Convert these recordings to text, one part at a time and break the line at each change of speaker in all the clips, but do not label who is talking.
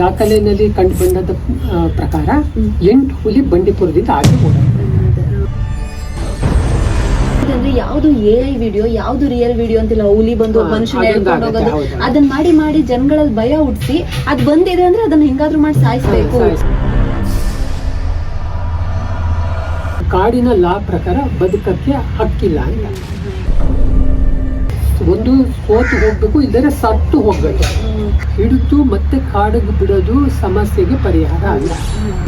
ದಾಖಲೆಯಲ್ಲಿ ಕಂಡು ಬಂದದ ಪ್ರಕಾರ. ಎಂಟು ಹುಲಿ ಬಂಡೀಪುರದಿಂದ ಆಗಿ ಓಡಾಡ್ತವೆ
ಅಂದ್ರೆ ಯಾವ್ದು ಎ ಐ ವಿಡಿಯೋ ಯಾವ್ದು ರಿಯಲ್ ವಿಡಿಯೋ ಅಂತಿಲ್ಲ ಹುಲಿ ಬಂದು ಮನುಷ್ಯನ ಹೇಳ್ಕೊಂಡು ಹೋಗೋದು. ಅದನ್ನ ಮಾಡಿ ಮಾಡಿ ಜನಗಳಲ್ಲಿ ಭಯ ಹುಟ್ಟಿಸಿ ಅದ್ ಬಂದಿದೆ ಅಂದ್ರೆ ಅದನ್ನ ಹೆಂಗಾದ್ರೂ ಮಾಡಿ ಸಾಯಿಸ್ಬೇಕು.
ಕಾಡಿನ ಲಾ ಪ್ರಕಾರ ಬದುಕಕ್ಕೆ ಹಕ್ಕಿಲ್ಲ ಅಂತ. ಒಂದು ಸೋತು ಹೋಗ್ಬೇಕು ಇಲ್ಲದ್ರೆ ಸತ್ತು ಹೋಗ್ಬೇಕು. ಹಿಡಿದು ಮತ್ತೆ ಕಾಡಿಗೆ ಬಿಡೋದು ಸಮಸ್ಯೆಗೆ ಪರಿಹಾರ ಅಲ್ಲ.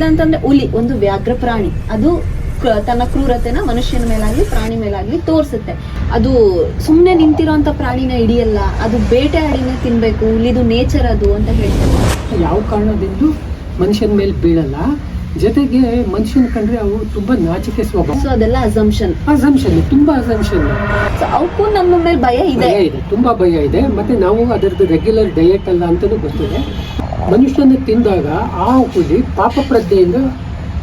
ಅಂತಂದ್ರೆ ಹುಲಿ ಒಂದು ವ್ಯಾಘ್ರ ಪ್ರಾಣಿ. ಅದು ತನ್ನ ಕ್ರೂರತೆನ ಮನುಷ್ಯನ ಮೇಲಾಗ್ಲಿ ಪ್ರಾಣಿ ಮೇಲಾಗ್ಲಿ ತೋರಿಸುತ್ತೆ. ಅದು ಸುಮ್ಮನೆ ನಿಂತಿರೋ ಪ್ರಾಣಿನ ಹಿಡಿಯಲ್ಲ ಅದು ಬೇಟೆ ಹಾಡಿನ ತಿನ್ಬೇಕು ಹುಲಿದು ನೇಚರ್ ಅದು ಅಂತ ಹೇಳ್ತಾರೆ.
ಯಾವ ಕಾರಣದಿಂದ ಮನುಷ್ಯನ ಮೇಲೆ ಬೀಳಲ್ಲ. ಜೊತೆಗೆ ಮನುಷ್ಯನ ಕಂಡ್ರೆ ಅವು ತುಂಬಾ ನಾಚಿಕೆ ಸ್ವಭಾವ.
ಸೊ ಅದೆಲ್ಲ ಅಸಂಪ್ಷನ್
ಅಸಂಪ್ಷನ್ ತುಂಬಾ ಅಸಂಪ್ಷನ್
ಸೊ ಅವಕ್ಕೂ ನಮ್ಮ ಮೇಲೆ ಭಯ ಇದೆ.
ಭಯ ಇದೆ ತುಂಬಾ ಭಯ ಇದೆ. ಮತ್ತೆ ನಾವು ಅದರದ್ದು ರೆಗ್ಯುಲರ್ ಡಯಟ್ ಅಲ್ಲ ಅಂತಾನೂ ಗೊತ್ತಿದೆ. ಮನುಷ್ಯನ ತಿಂದಾಗ ಆ ಹುಲಿ ಪಾಪ ಪ್ರಜ್ಞೆಯಿಂದ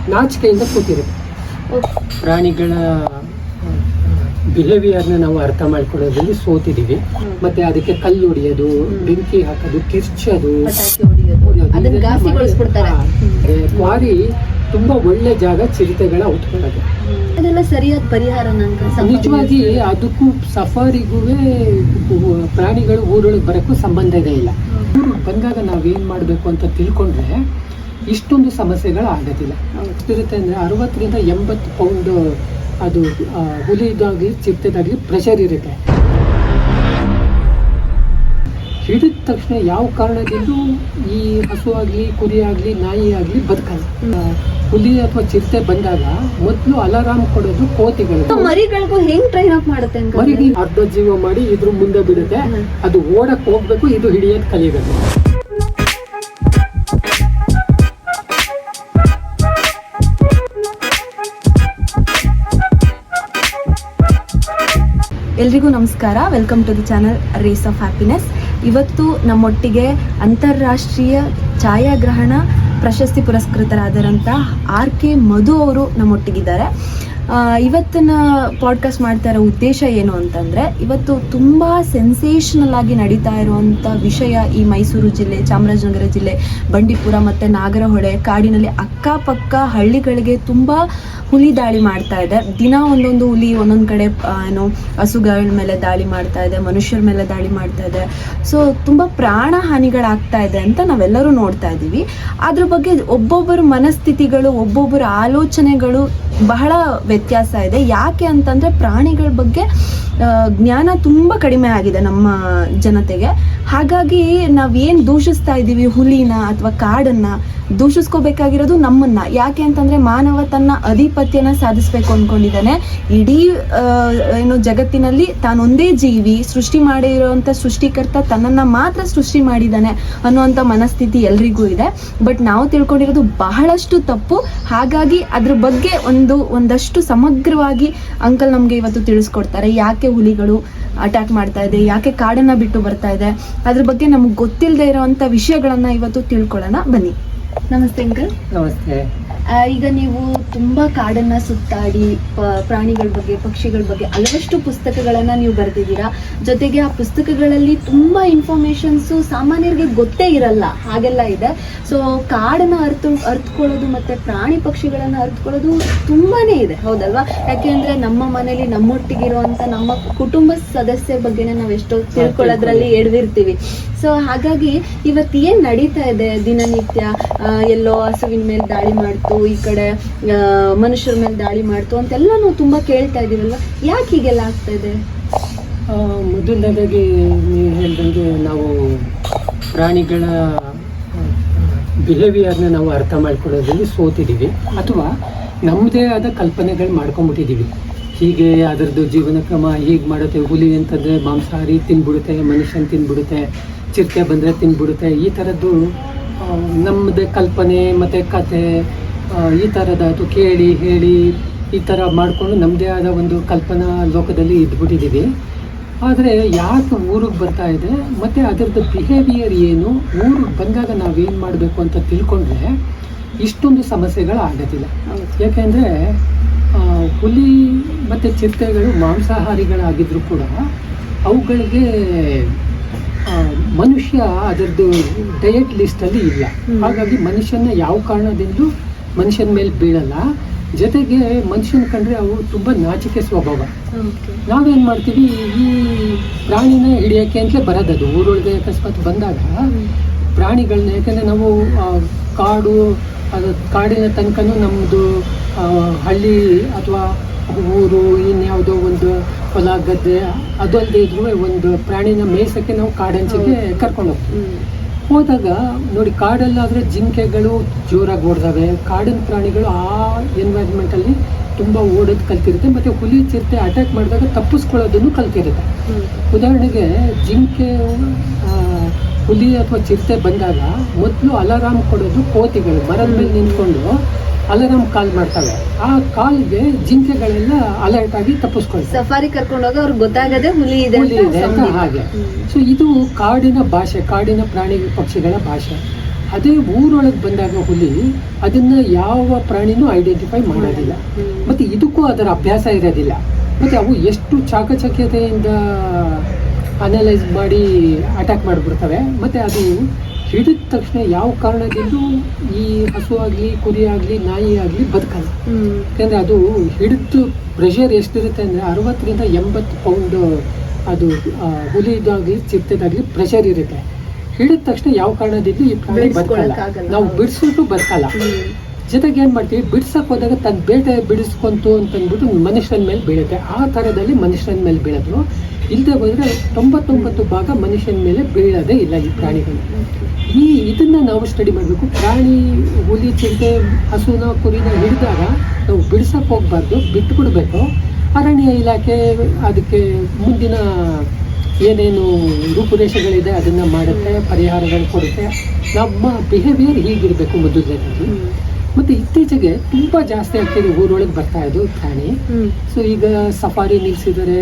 ನಾಚಿಕೆಯಿಂದ ಕೂತಿರುತ್ತೆ. ಪ್ರಾಣಿಗಳ ಬಿಹೇವಿಯರ್ನ ನಾವು ಅರ್ಥ ಮಾಡ್ಕೊಳ್ಳೋದ್ರಲ್ಲಿ ಸೋತಿದ್ದೀವಿ. ಮತ್ತೆ ಅದಕ್ಕೆ ಕಲ್ಲು ಹೊಡಿಯೋದು ಬೆಂಕಿ ಹಾಕೋದು ಕಿರ್ಚೋದು. ಕ್ವಾರಿ ತುಂಬಾ ಒಳ್ಳೆ ಜಾಗ ಚಿರತೆಗಳ ಉತ್ಕೊಳ್ಳೋದು
ಅದೆಲ್ಲ ಸರಿಯಾದ ಪರಿಹಾರ
ನಿಜವಾಗಿ ಅದಕ್ಕೂ ಸಫಾರಿಗೂ ಪ್ರಾಣಿಗಳು ಊರೊಳಗೆ ಬರೋಕ್ಕೂ ಇದೆ ಇಲ್ಲ. ಬಂದಾಗ ನಾವೇನ್ ಮಾಡಬೇಕು ಅಂತ ತಿಳ್ಕೊಂಡ್ರೆ ಇಷ್ಟೊಂದು ಸಮಸ್ಯೆಗಳು ಆಗೋದಿಲ್ಲ. ಎಷ್ಟಿರುತ್ತೆ ಅಂದ್ರೆ ಅರವತ್ತರಿಂದ ಎಂಬತ್ತು ಪೌಂಡ್ ಅದು ಹುಲಿಗಾಗಲಿ ಚಿರತೆದಾಗ್ಲಿ ಪ್ರೆಷರ್ ಇರುತ್ತೆ. ಹಿಡಿದ ತಕ್ಷಣ ಯಾವ ಕಾರಣದಿಂದ ಈ ಹಸು ಆಗಲಿ ಕುರಿ ಆಗಲಿ ನಾಯಿ ಆಗಲಿ ಬದುಕಲ್ಲ ಹುಲಿ ಅಥವಾ ಚಿರತೆ ಬಂದಾಗ ಮೊದಲು ಅಲಾರಾಮ್ ಕೊಡೋದು ಕೋತಿಗಳು
ಮರಿಗಳಿಗೂ ಹೆಂಗ್ ಟ್ರೈನ್ ಅಪ್ ಮಾಡುತ್ತೆ?
ಮರಿಗೆ ಅರ್ಧ ಜೀವ ಮಾಡಿ ಇದ್ರ ಮುಂದೆ ಬಿಡುತ್ತೆ. ಅದು ಓಡಕ್ ಹೋಗ್ಬೇಕು ಇದು ಹಿಡಿಯೋದ್ ಕಲಿಬೇಕು.
ಎಲ್ರಿಗೂ ನಮಸ್ಕಾರ. Welcome to the channel race of happiness ಇವತ್ತು ನಮ್ಮೊಟ್ಟಿಗೆ ಅಂತಾರಾಷ್ಟ್ರೀಯ ಛಾಯಾಗ್ರಹಣ ಪ್ರಶಸ್ತಿ ಪುರಸ್ಕೃತರಾದರಂಥ ಆರ್ ಕೆ ಮಧು ಅವರು ನಮ್ಮೊಟ್ಟಿಗಿದ್ದಾರೆ. ಇವತ್ತಿನ ಪಾಡ್ಕಾಸ್ಟ್ ಮಾಡ್ತಾ ಇರೋ ಉದ್ದೇಶ ಏನು ಅಂತಂದರೆ, ಇವತ್ತು ತುಂಬ ಸೆನ್ಸೇಷನಲ್ ಆಗಿ ನಡೀತಾ ಇರುವಂಥ ವಿಷಯ ಈ ಮೈಸೂರು ಜಿಲ್ಲೆ, ಚಾಮರಾಜನಗರ ಜಿಲ್ಲೆ, ಬಂಡೀಪುರ ಮತ್ತು ನಾಗರಹೊಳೆ ಕಾಡಿನಲ್ಲಿ ಅಕ್ಕಪಕ್ಕ ಹಳ್ಳಿಗಳಿಗೆ ತುಂಬ ಹುಲಿ ದಾಳಿ ಮಾಡ್ತಾ ಇದೆ. ದಿನ ಒಂದೊಂದು ಹುಲಿ ಒಂದೊಂದು ಕಡೆ ಏನು, ಹಸುಗಳ ಮೇಲೆ ದಾಳಿ ಮಾಡ್ತಾ ಇದೆ, ಮನುಷ್ಯರ ಮೇಲೆ ದಾಳಿ ಮಾಡ್ತಾ ಇದೆ. ಸೊ ತುಂಬ ಪ್ರಾಣ ಹಾನಿಗಳಾಗ್ತಾ ಇದೆ ಅಂತ ನಾವೆಲ್ಲರೂ ನೋಡ್ತಾ ಇದ್ದೀವಿ. ಅದ್ರ ಬಗ್ಗೆ ಒಬ್ಬೊಬ್ಬರ ಮನಸ್ಥಿತಿಗಳು, ಒಬ್ಬೊಬ್ಬರ ಆಲೋಚನೆಗಳು ಬಹಳ ವ್ಯತ್ಯಾಸ ಇದೆ. ಯಾಕೆ ಅಂತಂದ್ರೆ ಪ್ರಾಣಿಗಳ ಬಗ್ಗೆ ಜ್ಞಾನ ತುಂಬ ಕಡಿಮೆ ಆಗಿದೆ ನಮ್ಮ ಜನತೆಗೆ. ಹಾಗಾಗಿ ನಾವೇನು ದೂಷಿಸ್ತಾ ಇದ್ದೀವಿ ಹುಲಿನ ಅಥವಾ ಕಾಡನ್ನ, ದೂಷಿಸ್ಕೋಬೇಕಾಗಿರೋದು ನಮ್ಮನ್ನ. ಯಾಕೆ ಅಂತಂದ್ರೆ ಮಾನವ ತನ್ನ ಅಧಿಪತ್ಯನ ಸಾಧಿಸ್ಬೇಕು ಅಂದ್ಕೊಂಡಿದ್ದಾನೆ ಇಡೀ ಏನು ಜಗತ್ತಿನಲ್ಲಿ ತಾನೊಂದೇ ಜೀವಿ, ಸೃಷ್ಟಿ ಮಾಡಿರುವಂಥ ಸೃಷ್ಟಿಕರ್ತ ತನ್ನನ್ನ ಮಾತ್ರ ಸೃಷ್ಟಿ ಮಾಡಿದ್ದಾನೆ ಅನ್ನುವಂಥ ಮನಸ್ಥಿತಿ ಎಲ್ರಿಗೂ ಇದೆ. ಬಟ್ ನಾವು ತಿಳ್ಕೊಂಡಿರೋದು ಬಹಳಷ್ಟು ತಪ್ಪು. ಹಾಗಾಗಿ ಅದ್ರ ಬಗ್ಗೆ ಒಂದು, ಒಂದಷ್ಟು ಸಮಗ್ರವಾಗಿ ಅಂಕಲ್ ನಮಗೆ ಇವತ್ತು ತಿಳಿಸ್ಕೊಡ್ತಾರೆ. ಯಾಕೆ ಹುಲಿಗಳು ಅಟ್ಯಾಕ್ ಮಾಡ್ತಾ ಇದೆ, ಯಾಕೆ ಕಾಡನ್ನ ಬಿಟ್ಟು ಬರ್ತಾ ಇದೆ, ಅದ್ರ ಬಗ್ಗೆ ನಮ್ಗೆ ಗೊತ್ತಿಲ್ಲದೆ ಇರೋವಂಥ ವಿಷಯಗಳನ್ನ ಇವತ್ತು ತಿಳ್ಕೊಳ್ಳೋಣ. ಬನ್ನಿ. ನಮಸ್ತೆ ಅಂಕಲ್.
ನಮಸ್ತೆ.
ಈಗ ನೀವು ತುಂಬಾ ಕಾಡನ್ನ ಸುತ್ತಾಡಿ ಪ- ಪ್ರಾಣಿಗಳ ಬಗ್ಗೆ ಪಕ್ಷಿಗಳ ಬಗ್ಗೆ ಹಲವಷ್ಟು ಪುಸ್ತಕಗಳನ್ನ ನೀವು ಬರೆದಿದ್ದೀರಾ. ಜೊತೆಗೆ ಆ ಪುಸ್ತಕಗಳಲ್ಲಿ ತುಂಬಾ ಇನ್ಫಾರ್ಮೇಶನ್ಸ್ ಸಾಮಾನ್ಯರಿಗೆ ಗೊತ್ತೇ ಇರಲ್ಲ ಹಾಗೆಲ್ಲ ಇದೆ. ಸೊ ಕಾಡನ್ನ ಅರ್ಥ ಅರ್ಥಕೊಳ್ಳೋದು ಮತ್ತೆ ಪ್ರಾಣಿ ಪಕ್ಷಿಗಳನ್ನ ಅರ್ಥಕೊಳ್ಳೋದು ತುಂಬಾನೇ ಇದೆ ಹೌದಲ್ವಾ? ಯಾಕೆಂದ್ರೆ ನಮ್ಮ ಮನೇಲಿ ನಮ್ಮೊಟ್ಟಿಗಿರುವಂತ ನಮ್ಮ ಕುಟುಂಬ ಸದಸ್ಯರ ಬಗ್ಗೆನೇ ನಾವು ಎಷ್ಟೋ ತಿಳ್ಕೊಳ್ಳೋದ್ರಲ್ಲಿ ಎಡವಿರ್ತೀವಿ ಸೊ ಹಾಗಾಗಿ ಇವತ್ತು ಏನ್ ನಡೀತಾ ಇದೆ ದಿನನಿತ್ಯ? ಎಲ್ಲೋ ಹಸುವಿನ ಮೇಲೆ ದಾಳಿ ಮಾಡ್ತು, ಈ ಕಡೆ ಮನುಷ್ಯರ ಮೇಲೆ ದಾಳಿ ಮಾಡ್ತು ಅಂತೆಲ್ಲ ನಾವು ತುಂಬಾ ಕೇಳ್ತಾ ಇದೀವಲ್ವಾ ಯಾಕೆ ಹೀಗೆಲ್ಲ ಆಗ್ತಾ ಇದೆ?
ಮೊದಲನೇದಾಗಿ ನೀವು ಹೇಳ್ದಂಗೆ ನಾವು ಪ್ರಾಣಿಗಳ ಬಿಹೇವಿಯರ್ನ ನಾವು ಅರ್ಥ ಮಾಡ್ಕೊಳ್ಳೋದ್ರಲ್ಲಿ ಸೋತಿದ್ದೀವಿ ಅಥವಾ ನಮ್ಮದೇ ಆದ ಕಲ್ಪನೆಗಳು ಮಾಡ್ಕೊಂಡ್ಬಿಟ್ಟಿದ್ದೀವಿ ಹೀಗೆ ಅದರದ್ದು ಜೀವನ ಕ್ರಮ, ಹೀಗೆ ಮಾಡುತ್ತೆ ಹುಲಿ ಅಂತಂದರೆ ಮಾಂಸಾಹಾರಿ ತಿನ್ಬಿಡುತ್ತೆ, ಮನುಷ್ಯನ ತಿನ್ಬಿಡುತ್ತೆ. ಚಿರತೆ ಬಂದರೆ ತಿನ್ಬಿಡುತ್ತೆ. ಈ ಥರದ್ದು ನಮ್ಮದೇ ಕಲ್ಪನೆ ಮತ್ತು ಕತೆ ಈ ಥರದ್ದು ಕೇಳಿ ಹೇಳಿ ಈ ಥರ ಮಾಡಿಕೊಂಡು ನಮ್ಮದೇ ಆದ ಒಂದು ಕಲ್ಪನಾ ಲೋಕದಲ್ಲಿ ಇದ್ಬಿಟ್ಟಿದ್ದೀವಿ ಆದರೆ ಯಾಕೆ ಊರಿಗೆ ಬರ್ತಾ ಇದೆ? ಮತ್ತು ಅದರದ್ದು ಬಿಹೇವಿಯರ್ ಏನು? ಊರಿಗೆ ಬಂದಾಗ ನಾವೇನು ಮಾಡಬೇಕು ಅಂತ ತಿಳ್ಕೊಂಡ್ರೆ ಇಷ್ಟೊಂದು ಸಮಸ್ಯೆಗಳು ಆಗೋದಿಲ್ಲ. ಯಾಕೆಂದರೆ ಹುಲಿ ಮತ್ತು ಚಿರತೆಗಳು ಮಾಂಸಾಹಾರಿಗಳಾಗಿದ್ರೂ ಕೂಡ ಅವುಗಳಿಗೆ ಮನುಷ್ಯ ಅದರದ್ದು ಡಯಟ್ ಲಿಸ್ಟಲ್ಲಿ ಇಲ್ಲ. ಹಾಗಾಗಿ ಮನುಷ್ಯನ ಯಾವ ಕಾರಣದಿಂದ ಮನುಷ್ಯನ ಮೇಲೆ ಬೀಳಲ್ಲ. ಜೊತೆಗೆ ಮನುಷ್ಯನ ಕಂಡ್ರೆ ಅವು ತುಂಬ ನಾಚಿಕೆ ಸ್ವಭಾವ. ನಾವೇನು ಮಾಡ್ತೀವಿ? ಈ ಪ್ರಾಣಿನ ಹಿಡಿಯೋಕ್ಕೆ ಅಂತಲೇ ಬರೋದದು ಊರೊಳಗೆ ಅಕಸ್ಮಾತ್ ಬಂದಾಗ ಪ್ರಾಣಿಗಳನ್ನ ಯಾಕಂದರೆ ನಾವು ಕಾಡು ಅದು ಕಾಡಿನ ತನಕನೂ ನಮ್ಮದು ಹಳ್ಳಿ ಅಥವಾ ಊರು ಇನ್ಯಾವುದೋ ಒಂದು ಹೊಲ ಗದ್ದೆ ಅದಲ್ಲದೆ ಇದ್ರೂ ಒಂದು ಪ್ರಾಣಿನ ಮೇಯ್ಸೋಕ್ಕೆ ನಾವು ಕಾಡಂಚಿಗೆ ಕರ್ಕೊಂಡು ಹೋಗ್ತೀವಿ ಹೋದಾಗ ನೋಡಿ ಕಾಡಲ್ಲಾದರೆ ಜಿಂಕೆಗಳು ಜೋರಾಗಿ ಓಡ್ದಾವೆ ಕಾಡಿನ ಪ್ರಾಣಿಗಳು ಆ ಎನ್ವೈರ್ಮೆಂಟಲ್ಲಿ ತುಂಬ ಓಡೋದು ಕಲ್ತಿರುತ್ತೆ. ಮತ್ತು ಹುಲಿ ಚಿರತೆ ಅಟ್ಯಾಕ್ ಮಾಡಿದಾಗ ತಪ್ಪಿಸ್ಕೊಳ್ಳೋದನ್ನು ಕಲ್ತಿರುತ್ತೆ. ಉದಾಹರಣೆಗೆ ಜಿಂಕೆ ಹುಲಿ ಅಥವಾ ಚಿರತೆ ಬಂದಾಗ ಮೊದಲು ಅಲಾರಾಮ್ ಕೊಡೋದು ಕೋತಿಗಳು ಮರದ ಮೇಲೆ ನಿಂತ್ಕೊಂಡು ಅಲಾರಾಮ್ ಕಾಲ್ ಮಾಡ್ತವೆ ಆ ಕಾಲ್ಗೆ ಜಿಂಕೆಗಳೆಲ್ಲ ಅಲರ್ಟ್ ಆಗಿ ತಪ್ಪಿಸ್ಕೊಳ್ತಾರೆ
ಸಫಾರಿ ಕರ್ಕೊಂಡೋಗ ಅವ್ರಿಗೆ ಗೊತ್ತಾಗದೆ ಹುಲಿ ಇದೆ ಅಂತ
ಹಾಗೆ. ಸೊ ಇದು ಕಾಡಿನ ಭಾಷೆ ಕಾಡಿನ ಪ್ರಾಣಿ ಪಕ್ಷಿಗಳ ಭಾಷೆ. ಅದೇ ಊರೊಳಗೆ ಬಂದಾಗ ಹುಲಿ ಅದನ್ನ ಯಾವ ಪ್ರಾಣಿನೂ ಐಡೆಂಟಿಫೈ ಮಾಡೋದಿಲ್ಲ. ಮತ್ತೆ ಇದಕ್ಕೂ ಅದರ ಅಭ್ಯಾಸ ಇರೋದಿಲ್ಲ. ಮತ್ತೆ ಅವು ಎಷ್ಟು ಚಾಕಚಕ್ಯತೆಯಿಂದ ಅನಲೈಸ್ ಮಾಡಿ ಅಟ್ಯಾಕ್ ಮಾಡಿಬಿಡ್ತವೆ. ಮತ್ತೆ ಅದು ಹಿಡಿದ ತಕ್ಷಣ ಯಾವ ಕಾರಣದಿಂದಲೂ ಈ ಹಸು ಆಗಲಿ ಕುರಿ ಆಗಲಿ ನಾಯಿ ಆಗಲಿ ಬದುಕಲ್ಲ. ಯಾಕಂದರೆ ಅದು ಹಿಡಿದು ಪ್ರೆಷರ್ ಎಷ್ಟಿರುತ್ತೆ ಅಂದರೆ ಅರವತ್ತರಿಂದ ಎಂಬತ್ತು ಪೌಂಡ್ ಅದು ಹುಲಿದಾಗ್ಲಿ ಚಿರತೆದಾಗಲಿ ಪ್ರೆಷರ್ ಇರುತ್ತೆ. ಹಿಡಿದ ತಕ್ಷಣ ಯಾವ ಕಾರಣದಿಂದ ಈ ಪ್ರಾಣಿ ಬದುಕಲ್ಲ. ನಾವು ಬಿಡಿಸ್ಬಿಟ್ಟು ಬದುಕಲ್ಲ. ಜೊತೆಗೆ ಏನು ಮಾಡ್ತೀವಿ? ಬಿಡ್ಸಕ್ಕೆ ಹೋದಾಗ ತನ್ನ ಬೇಟೆ ಬಿಡಿಸ್ಕೊಂತು ಅಂತಂದ್ಬಿಟ್ಟು ಮನುಷ್ಯನ ಮೇಲೆ ಬೀಳುತ್ತೆ. ಆ ಥರದಲ್ಲಿ ಮನುಷ್ಯನ ಮೇಲೆ ಬೀಳೋದು. ಇಲ್ಲದೆ ಹೋದರೆ ತೊಂಬತ್ತೊಂಬತ್ತು ಭಾಗ ಮನುಷ್ಯನ ಮೇಲೆ ಬೀಳೋದೇ ಇಲ್ಲ ಈ ಪ್ರಾಣಿಗಳು. ಈ ಇದನ್ನು ನಾವು ಸ್ಟಡಿ ಮಾಡಬೇಕು. ಪ್ರಾಣಿ, ಹುಲಿ, ಚಿಂತೆ, ಹಸುನ, ಕುರಿನ ಹಿಡಿದಾಗ ನಾವು ಬಿಡ್ಸಕ್ಕೆ ಹೋಗಬಾರ್ದು ಬಿಟ್ಟು ಅರಣ್ಯ ಇಲಾಖೆ ಅದಕ್ಕೆ ಮುಂದಿನ ಏನೇನು ರೂಪುರೇಷೆಗಳಿದೆ ಅದನ್ನ ಮಾಡುತ್ತೆ, ಪರಿಹಾರಗಳು ಕೊಡುತ್ತೆ. ನಮ್ಮ ಬಿಹೇವಿಯರ್ ಹೀಗಿರಬೇಕು ಮೊದಲನೇದಾಗಿ. ಮತ್ತು ಇತ್ತೀಚೆಗೆ ತುಂಬಾ ಜಾಸ್ತಿ ಆಗ್ತಿದೆ ಊರೊಳಗೆ ಬರ್ತಾ ಇದ್ದು ಪ್ರಾಣಿ ಸೊ ಈಗ ಸಫಾರಿ ನಿಲ್ಲಿಸಿದ್ದಾರೆ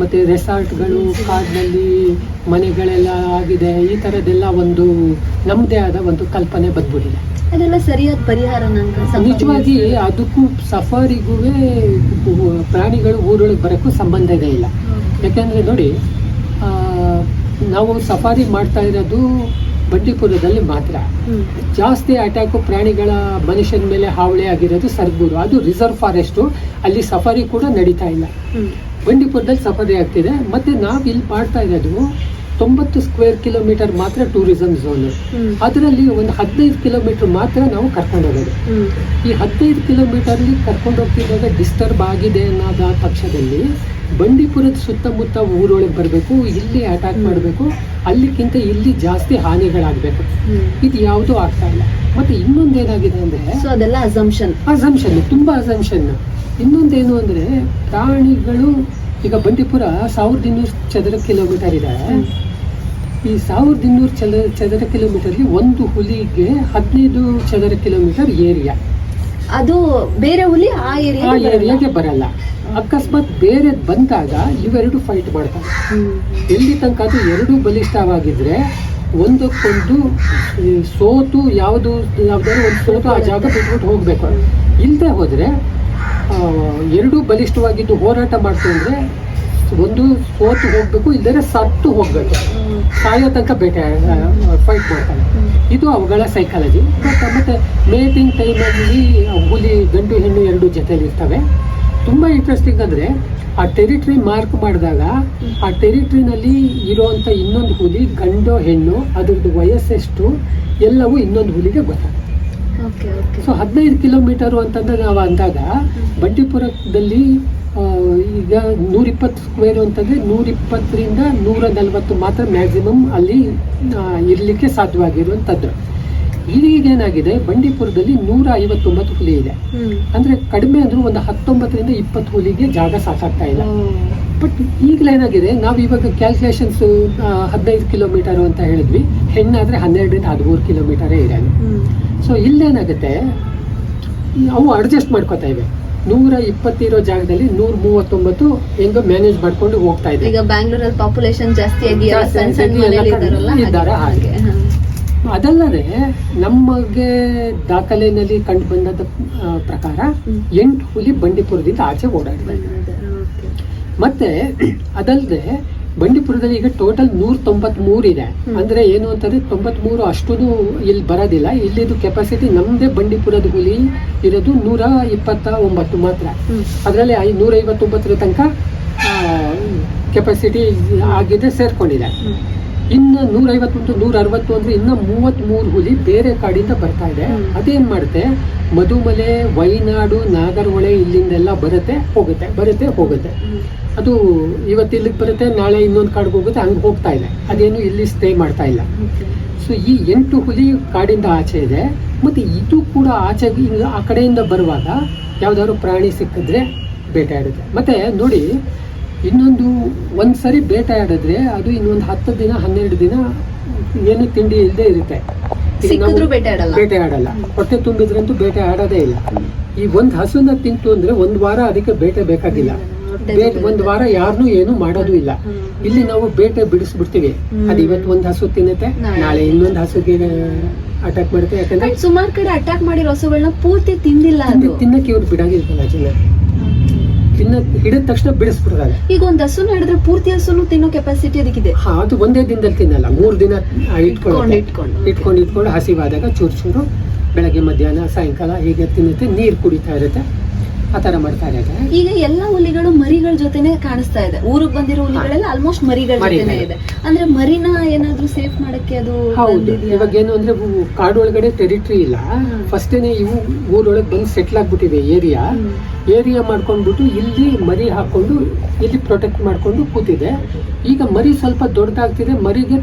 ಮತ್ತೆ ರೆಸಾರ್ಟ್ಗಳು ಕಾಡಿನಲ್ಲಿ ಮನೆಗಳೆಲ್ಲ ಆಗಿದೆ ಈ ತರದೆಲ್ಲ ಒಂದು ನಮ್ಮದೇ ಆದ ಒಂದು ಕಲ್ಪನೆ ಬಂದ್ಬಿಟ್ಟಿದೆ.
ಅದೆಲ್ಲ ಸರಿಯಾದ ಪರಿಹಾರ
ನಿಜವಾಗಿ ಅದಕ್ಕೂ ಸಫಾರಿಗೂ ಪ್ರಾಣಿಗಳು ಊರೊಳಗೆ ಬರೋಕ್ಕೂ ಸಂಬಂಧವೇ ಇಲ್ಲ. ಯಾಕೆಂದರೆ ನೋಡಿ ನಾವು ಸಫಾರಿ ಮಾಡ್ತಾ ಇರೋದು ಬಂಡೀಪುರದಲ್ಲಿ ಮಾತ್ರ. ಜಾಸ್ತಿ ಅಟ್ಯಾಕು ಪ್ರಾಣಿಗಳ ಮನುಷ್ಯನ ಮೇಲೆ ಹಾವಳಿ ಆಗಿರೋದು ಸರ್ಗೂರು ಅದು ರಿಸರ್ವ್ ಫಾರೆಸ್ಟು ಅಲ್ಲಿ ಸಫಾರಿ ಕೂಡ ನಡೀತಾ ಇಲ್ಲ. ಬಂಡೀಪುರದಲ್ಲಿ ಸಫಾರಿ ಆಗ್ತಿದೆ. ಮತ್ತೆ ನಾವು ಇಲ್ಲಿ ಮಾಡ್ತಾ ಇರೋದು ತೊಂಬತ್ತು ಸ್ಕ್ವೇರ್ ಕಿಲೋಮೀಟರ್ ಮಾತ್ರ ಟೂರಿಸಂ ಝೋನು ಅದರಲ್ಲಿ ಒಂದು ಹದಿನೈದು ಕಿಲೋಮೀಟರ್ ಮಾತ್ರ ನಾವು ಕರ್ಕೊಂಡು ಹೋಗೋದು. ಈ ಹದಿನೈದು ಕಿಲೋಮೀಟರ್ಲಿ ಕರ್ಕೊಂಡು ಹೋಗ್ತಿದ್ದಾಗ ಡಿಸ್ಟರ್ಬ್ ಆಗಿದೆ ಅನ್ನೋದ ಪಕ್ಷದಲ್ಲಿ ಬಂಡೀಪುರದ ಸುತ್ತಮುತ್ತ ಊರೊಳಗೆ ಬರಬೇಕು ಇಲ್ಲಿ ಅಟ್ಯಾಕ್ ಮಾಡಬೇಕು ಅಲ್ಲಿಗಿಂತ ಇಲ್ಲಿ ಜಾಸ್ತಿ ಹಾನಿಗಳಾಗಬೇಕು. ಇದು ಯಾವುದೂ ಆಗ್ತಾ ಇಲ್ಲ. ಮತ್ತೆ ಇನ್ನೊಂದೇನಾಗಿದೆ ಅಂದರೆ
ಸೊ ಅದೆಲ್ಲ ಅಸಂಪ್ಷನ್
ಅಸಂಪ್ಷನ್ ತುಂಬಾ ಅಸಂಪ್ಷನ್ ಇನ್ನೊಂದೇನು ಅಂದರೆ ಪ್ರಾಣಿಗಳು ಈಗ ಬಂಡೀಪುರ ಸಾವಿರದ ಇನ್ನೂರು ಚದರ ಕಿಲೋಮೀಟರ್ ಇದೆ. ಈ ಸಾವಿರದ ಇನ್ನೂರು ಚದ ಚದರ ಕಿಲೋಮೀಟರ್ಲಿ ಒಂದು ಹುಲಿಗೆ ಹದಿನೈದು ಚದರ ಕಿಲೋಮೀಟರ್ ಏರಿಯಾ
ಅದು ಬೇರೆ ಹುಲಿ ಆ
ಆ
ಏರಿಯಾ
ಏರಿಯಾಗೆ ಬರಲ್ಲ. ಅಕಸ್ಮಾತ್ ಬೇರೆ ಬಂದಾಗ ಇವೆರಡು ಫೈಟ್ ಮಾಡ್ತಾರೆ. ಎಲ್ಲಿ ತನಕ ಅದು ಎರಡೂ ಬಲಿಷ್ಠವಾಗಿದ್ರೆ ಒಂದಕ್ಕೊಂದು ಸೋತು ಯಾವುದು, ಯಾವ್ದಾದ್ರು ಒಂದು ಸೋತು ಆ ಜಾಗ ಬಿಟ್ಬಿಟ್ಟು ಹೋಗಬೇಕು. ಇಲ್ಲದೆ ಹೋದರೆ ಎರಡೂ ಬಲಿಷ್ಠವಾಗಿದ್ದು ಹೋರಾಟ ಮಾಡ್ಕೊಂಡ್ರೆ ಒಂದು ಸೋತು ಹೋಗಬೇಕು ಇಲ್ಲದ್ರೆ ಸತ್ತು ಹೋಗಬೇಕು. ಸಾಯೋ ತನಕ ಬೇಟೆ ಫೈಟ್ ಮಾಡ್ತಾನೆ ಇದು ಅವುಗಳ ಸೈಕಾಲಜಿ ಬಟ್ ಮತ್ತೆ ಮೇಟಿಂಗ್ ಟೈಮಲ್ಲಿ ಹುಲಿ, ಗಂಡು, ಹೆಣ್ಣು ಎರಡು ಜೊತೆಯಲ್ಲಿ ಇರ್ತವೆ. ತುಂಬ ಇಂಟ್ರೆಸ್ಟಿಂಗ್ ಅಂದರೆ ಆ ಟೆರಿಟ್ರಿ ಮಾರ್ಕ್ ಮಾಡಿದಾಗ ಆ ಟೆರಿಟ್ರಿನಲ್ಲಿ ಇರೋವಂಥ ಇನ್ನೊಂದು ಹುಲಿ ಗಂಡು ಹೆಣ್ಣು ಅದ್ರದ್ದು ವಯಸ್ಸೆಷ್ಟು ಎಲ್ಲವೂ ಇನ್ನೊಂದು ಹುಲಿಗೆ ಗೊತ್ತಾಗುತ್ತೆ. ಸೊ ಹದಿನೈದು ಕಿಲೋಮೀಟರು ಅಂತಂದ್ರೆ ನಾವು ಅಂದಾಗ ಬಂಡೀಪುರದಲ್ಲಿ ಈಗ ನೂರಿಪ್ಪತ್ತು ಸ್ಕ್ವೇರ್ ಅಂತಂದರೆ ನೂರಿಪ್ಪತ್ತರಿಂದ ನೂರ ನಲವತ್ತು ಮಾತ್ರ ಮ್ಯಾಕ್ಸಿಮಮ್ ಅಲ್ಲಿ ಇರಲಿಕ್ಕೆ ಸಾಧ್ಯವಾಗಿರುವಂಥದ್ದು ಈಗೇನಾಗಿದೆ ಬಂಡೀಪುರದಲ್ಲಿ ನೂರ ಐವತ್ತೊಂಬತ್ತು ಹುಲಿ ಇದೆ. ಅಂದ್ರೆ ಕಡಿಮೆ ಅಂದರೂ ಒಂದು ಹತ್ತೊಂಬತ್ತರಿಂದ ಇಪ್ಪತ್ತು ಹುಲಿಗೆ ಜಾಗ ಸಾಕಾಗ್ತಾ ಇಲ್ಲ. ಬಟ್ ಈಗಲೇನಾಗಿದೆ ನಾವು ಇವಾಗ ಕ್ಯಾಲ್ಕುಲೇಷನ್ಸ್ ಹದಿನೈದು ಕಿಲೋಮೀಟರ್ ಅಂತ ಹೇಳಿದ್ವಿ. ಹೆಣ್ಣಾದ್ರೆ ಹನ್ನೆರಡರಿಂದ ಹದಿಮೂರು ಕಿಲೋಮೀಟರೇ ಇದೆ ಸೊ ಇಲ್ಲೇನಾಗುತ್ತೆ ಅವು ಅಡ್ಜಸ್ಟ್ ಮಾಡ್ಕೋತಾ ಇವೆ. ನೂರ ಇಪ್ಪತ್ತಿರೋ ಜಾಗದಲ್ಲಿ ನೂರ ಮೂವತ್ತೊಂಬತ್ತು ಹೆಂಗೋ ಮ್ಯಾನೇಜ್ ಮಾಡ್ಕೊಂಡು ಹೋಗ್ತಾ ಇದೆ.
ಈಗ ಬ್ಯಾಂಗ್ಳೂರಲ್ಲಿ ಪಾಪ್ಯುಲೇಷನ್ ಜಾಸ್ತಿ
ಇದ್ದಾರೆ
ಹಾಗೆ.
ಅದಲ್ಲದೆ ನಮಗೆ ದಾಖಲೆಯಲ್ಲಿ ಕಂಡು ಬಂದದ ಪ್ರಕಾರ ಎಂಟು ಹುಲಿ ಬಂಡೀಪುರದಿಂದ ಆಚೆ ಓಡಾಡಿದೆ. ಮತ್ತೆ ಅದಲ್ಲದೆ ಬಂಡೀಪುರದಲ್ಲಿ ಈಗ ಟೋಟಲ್ ನೂರ ತೊಂಬತ್ ಇದೆ ಅಂದ್ರೆ ಏನು ಅಂತಂದ್ರೆ ತೊಂಬತ್ ಮೂರು ಅಷ್ಟು ಇಲ್ಲಿ ಬರೋದಿಲ್ಲ. ಇಲ್ಲಿದು ಕೆಪಾಸಿಟಿ ನಮ್ದೇ ಬಂಡೀಪುರದ ಹುಲಿ ಇರೋದು ನೂರ ಇಪ್ಪತ್ತ ಒಂಬತ್ತು ಮಾತ್ರ. ಅದರಲ್ಲಿ ಐ ನೂರ ಐವತ್ತೊಂಬತ್ತರ ತನಕ ಕೆಪಾಸಿಟಿ ಆಗಿದೆ ಸೇರ್ಕೊಂಡಿದೆ. ಇನ್ನು ನೂರ ಐವತ್ತೊಂದು ನೂರ ಅರವತ್ತು ಅಂದ್ರೆ ಇನ್ನ ಮೂವತ್ಮೂರು ಹುಲಿ ಬೇರೆ ಕಾಡಿಂದ ಬರ್ತಾ ಇದೆ. ಅದೇನ್ ಮಾಡುತ್ತೆ? ಮಧುಮಲೆ ವೈನಾಡು ನಾಗರಹೊಳೆ ಇಲ್ಲಿಂದೆಲ್ಲ ಬರುತ್ತೆ ಹೋಗುತ್ತೆ ಬರುತ್ತೆ ಹೋಗುತ್ತೆ. ಅದು ಇವತ್ತು ಇಲ್ಲಿಗೆ ಬರುತ್ತೆ ನಾಳೆ ಇನ್ನೊಂದು ಕಾಡಿಗೆ ಹೋಗುತ್ತೆ ಹಂಗೆ ಹೋಗ್ತಾ ಇದೆ. ಅದೇನು ಇಲ್ಲಿ ಸ್ಟೇ ಮಾಡ್ತಾ ಇಲ್ಲ. ಸೊ ಈ ಎಂಟು ಹುಲಿ ಕಾಡಿಂದ ಆಚೆ ಇದೆ. ಮತ್ತೆ ಇದು ಕೂಡ ಆಚೆ ಆ ಕಡೆಯಿಂದ ಬರುವಾಗ ಯಾವ್ದಾದ್ರು ಪ್ರಾಣಿ ಸಿಕ್ಕಿದ್ರೆ ಬೇಟಾಡುತ್ತೆ ಮತ್ತೆ ನೋಡಿ ಇನ್ನೊಂದು ಒಂದ್ಸರಿ ಬೇಟೆಯಾಡಿದ್ರೆ ಅದು ಇನ್ನೊಂದು ಹತ್ತು ದಿನ ಹನ್ನೆರಡು ದಿನ ಏನು ತಿಂಡಿ ಇಲ್ಲದೆ ಇರುತ್ತೆ.
ಬೇಟೆ ಆಡಲ್ಲ?
ಹೊಟ್ಟೆ ತುಂಬಿದ್ರಂತೂ ಬೇಟೆ ಆಡೋದೇ ಇಲ್ಲ. ಈ ಒಂದು ಹಸುನ ತಿಂತು ಅಂದ್ರೆ ಒಂದು ವಾರ ಅದಕ್ಕೆ ಬೇಟೆ ಬೇಕಾಗಿಲ್ಲ. ಬೇಟೆ. ಒಂದ್ ವಾರ ಯಾರನ್ನೂ ಏನು ಮಾಡೋದು ಇಲ್ಲ. ಇಲ್ಲಿ ನಾವು ಬೇಟೆ ಬಿಡಿಸ್ಬಿಡ್ತೀವಿ. ಅದು ಇವತ್ತು ಒಂದು ಹಸು ತಿನ್ನುತ್ತೆ.
ನಾಳೆ.
ಇನ್ನೊಂದು ಹಸುಗೆ ಅಟ್ಯಾಕ್ ಮಾಡುತ್ತೆ. ಯಾಕಂದ್ರೆ
ಸುಮಾರು ಕಡೆ ಅಟ್ಯಾಕ್ ಮಾಡಿರೋ ಹಸುಗಳನ್ನ ಪೂರ್ತಿ ತಿಂದಿಲ್ಲ
ತಿನ್ನಕ್ಕೆ ಇವ್ರು ಬಿಡಾಗಿರ್ತಾರೆ ತಿನ್ನ ಹಿಡಿದ ತಕ್ಷಣ ಬಿಡಿಸ್ಬಿಡ್ತಾರೆ.
ಈಗ ಒಂದ್ ಹಸುನ ಹಿಡಿದ್ರೆ ಪೂರ್ತಿ ಹಸುನು ತಿನ್ನೋ ಕೆಪಾಸಿಟಿ ಅದಕ್ಕಿದೆ.
ಹಾ ಅದು ಒಂದೇ ದಿನದಲ್ಲಿ ತಿನ್ನಲ್ಲ ಮೂರು ದಿನ
ಇಟ್ಕೊಂಡು
ಇಟ್ಕೊಂಡು
ಇಟ್ಕೊಂಡು.
ಇಟ್ಕೊಂಡು ಇಟ್ಕೊಂಡು ಹಸಿವಾದಾಗ ಚೂರು ಚೂರು ಬೆಳಗ್ಗೆ ಮಧ್ಯಾಹ್ನ ಸಾಯಂಕಾಲ ಹೀಗೆ ತಿನ್ನುತ್ತೆ ನೀರು ಕುಡಿತಾ ಇರುತ್ತೆ. ಆ ತರ ಮಾಡ್ತಾ ಇದೆ
ಈಗ ಎಲ್ಲಾ ಹುಲಿಗಳು ಮರಿಗಳ ಜೊತೆನೆ ಕಾಣಿಸ್ತಾ ಇದೆ. ಊರಿಗೆ ಬಂದಿರೋ ಹುಲಿಗಳೆಲ್ಲ ಆಲ್ಮೋಸ್ಟ್ ಮರಿಗಳ ಜೊತೆನೆ ಇದೆ. ಅಂದ್ರೆ ಮರಿನ ಏನಾದ್ರೂ ಸೇಫ್ ಮಾಡಕ್ಕೆ ಅದು
ಹೌದು? ಇವಾಗ ಏನು ಅಂದ್ರೆ ಕಾಡು ಒಳಗಡೆ ಟೆರಿಟರಿ ಇಲ್ಲ.
ಫಸ್ಟ್
ಫಸ್ಟೇನೆ ಇವು ಊರೊಳಗೆ ಬಂದು ಸೆಟ್ಲ್ ಆಗ್ಬಿಟ್ಟಿದೆ ಏರಿಯಾ. ಏರಿಯಾ ಮಾಡ್ಕೊಂಡ್ಬಿಟ್ಟು ಇಲ್ಲಿ ಮರಿ ಹಾಕೊಂಡು ಇಲ್ಲಿ ಪ್ರೊಟೆಕ್ಟ್ ಮಾಡ್ಕೊಂಡು ಕೂತಿದೆ. ಈಗ ಮರಿ ಸ್ವಲ್ಪ ದೊಡ್ಡದಾಗ್ತಿದೆ. ಮರಿಗೆ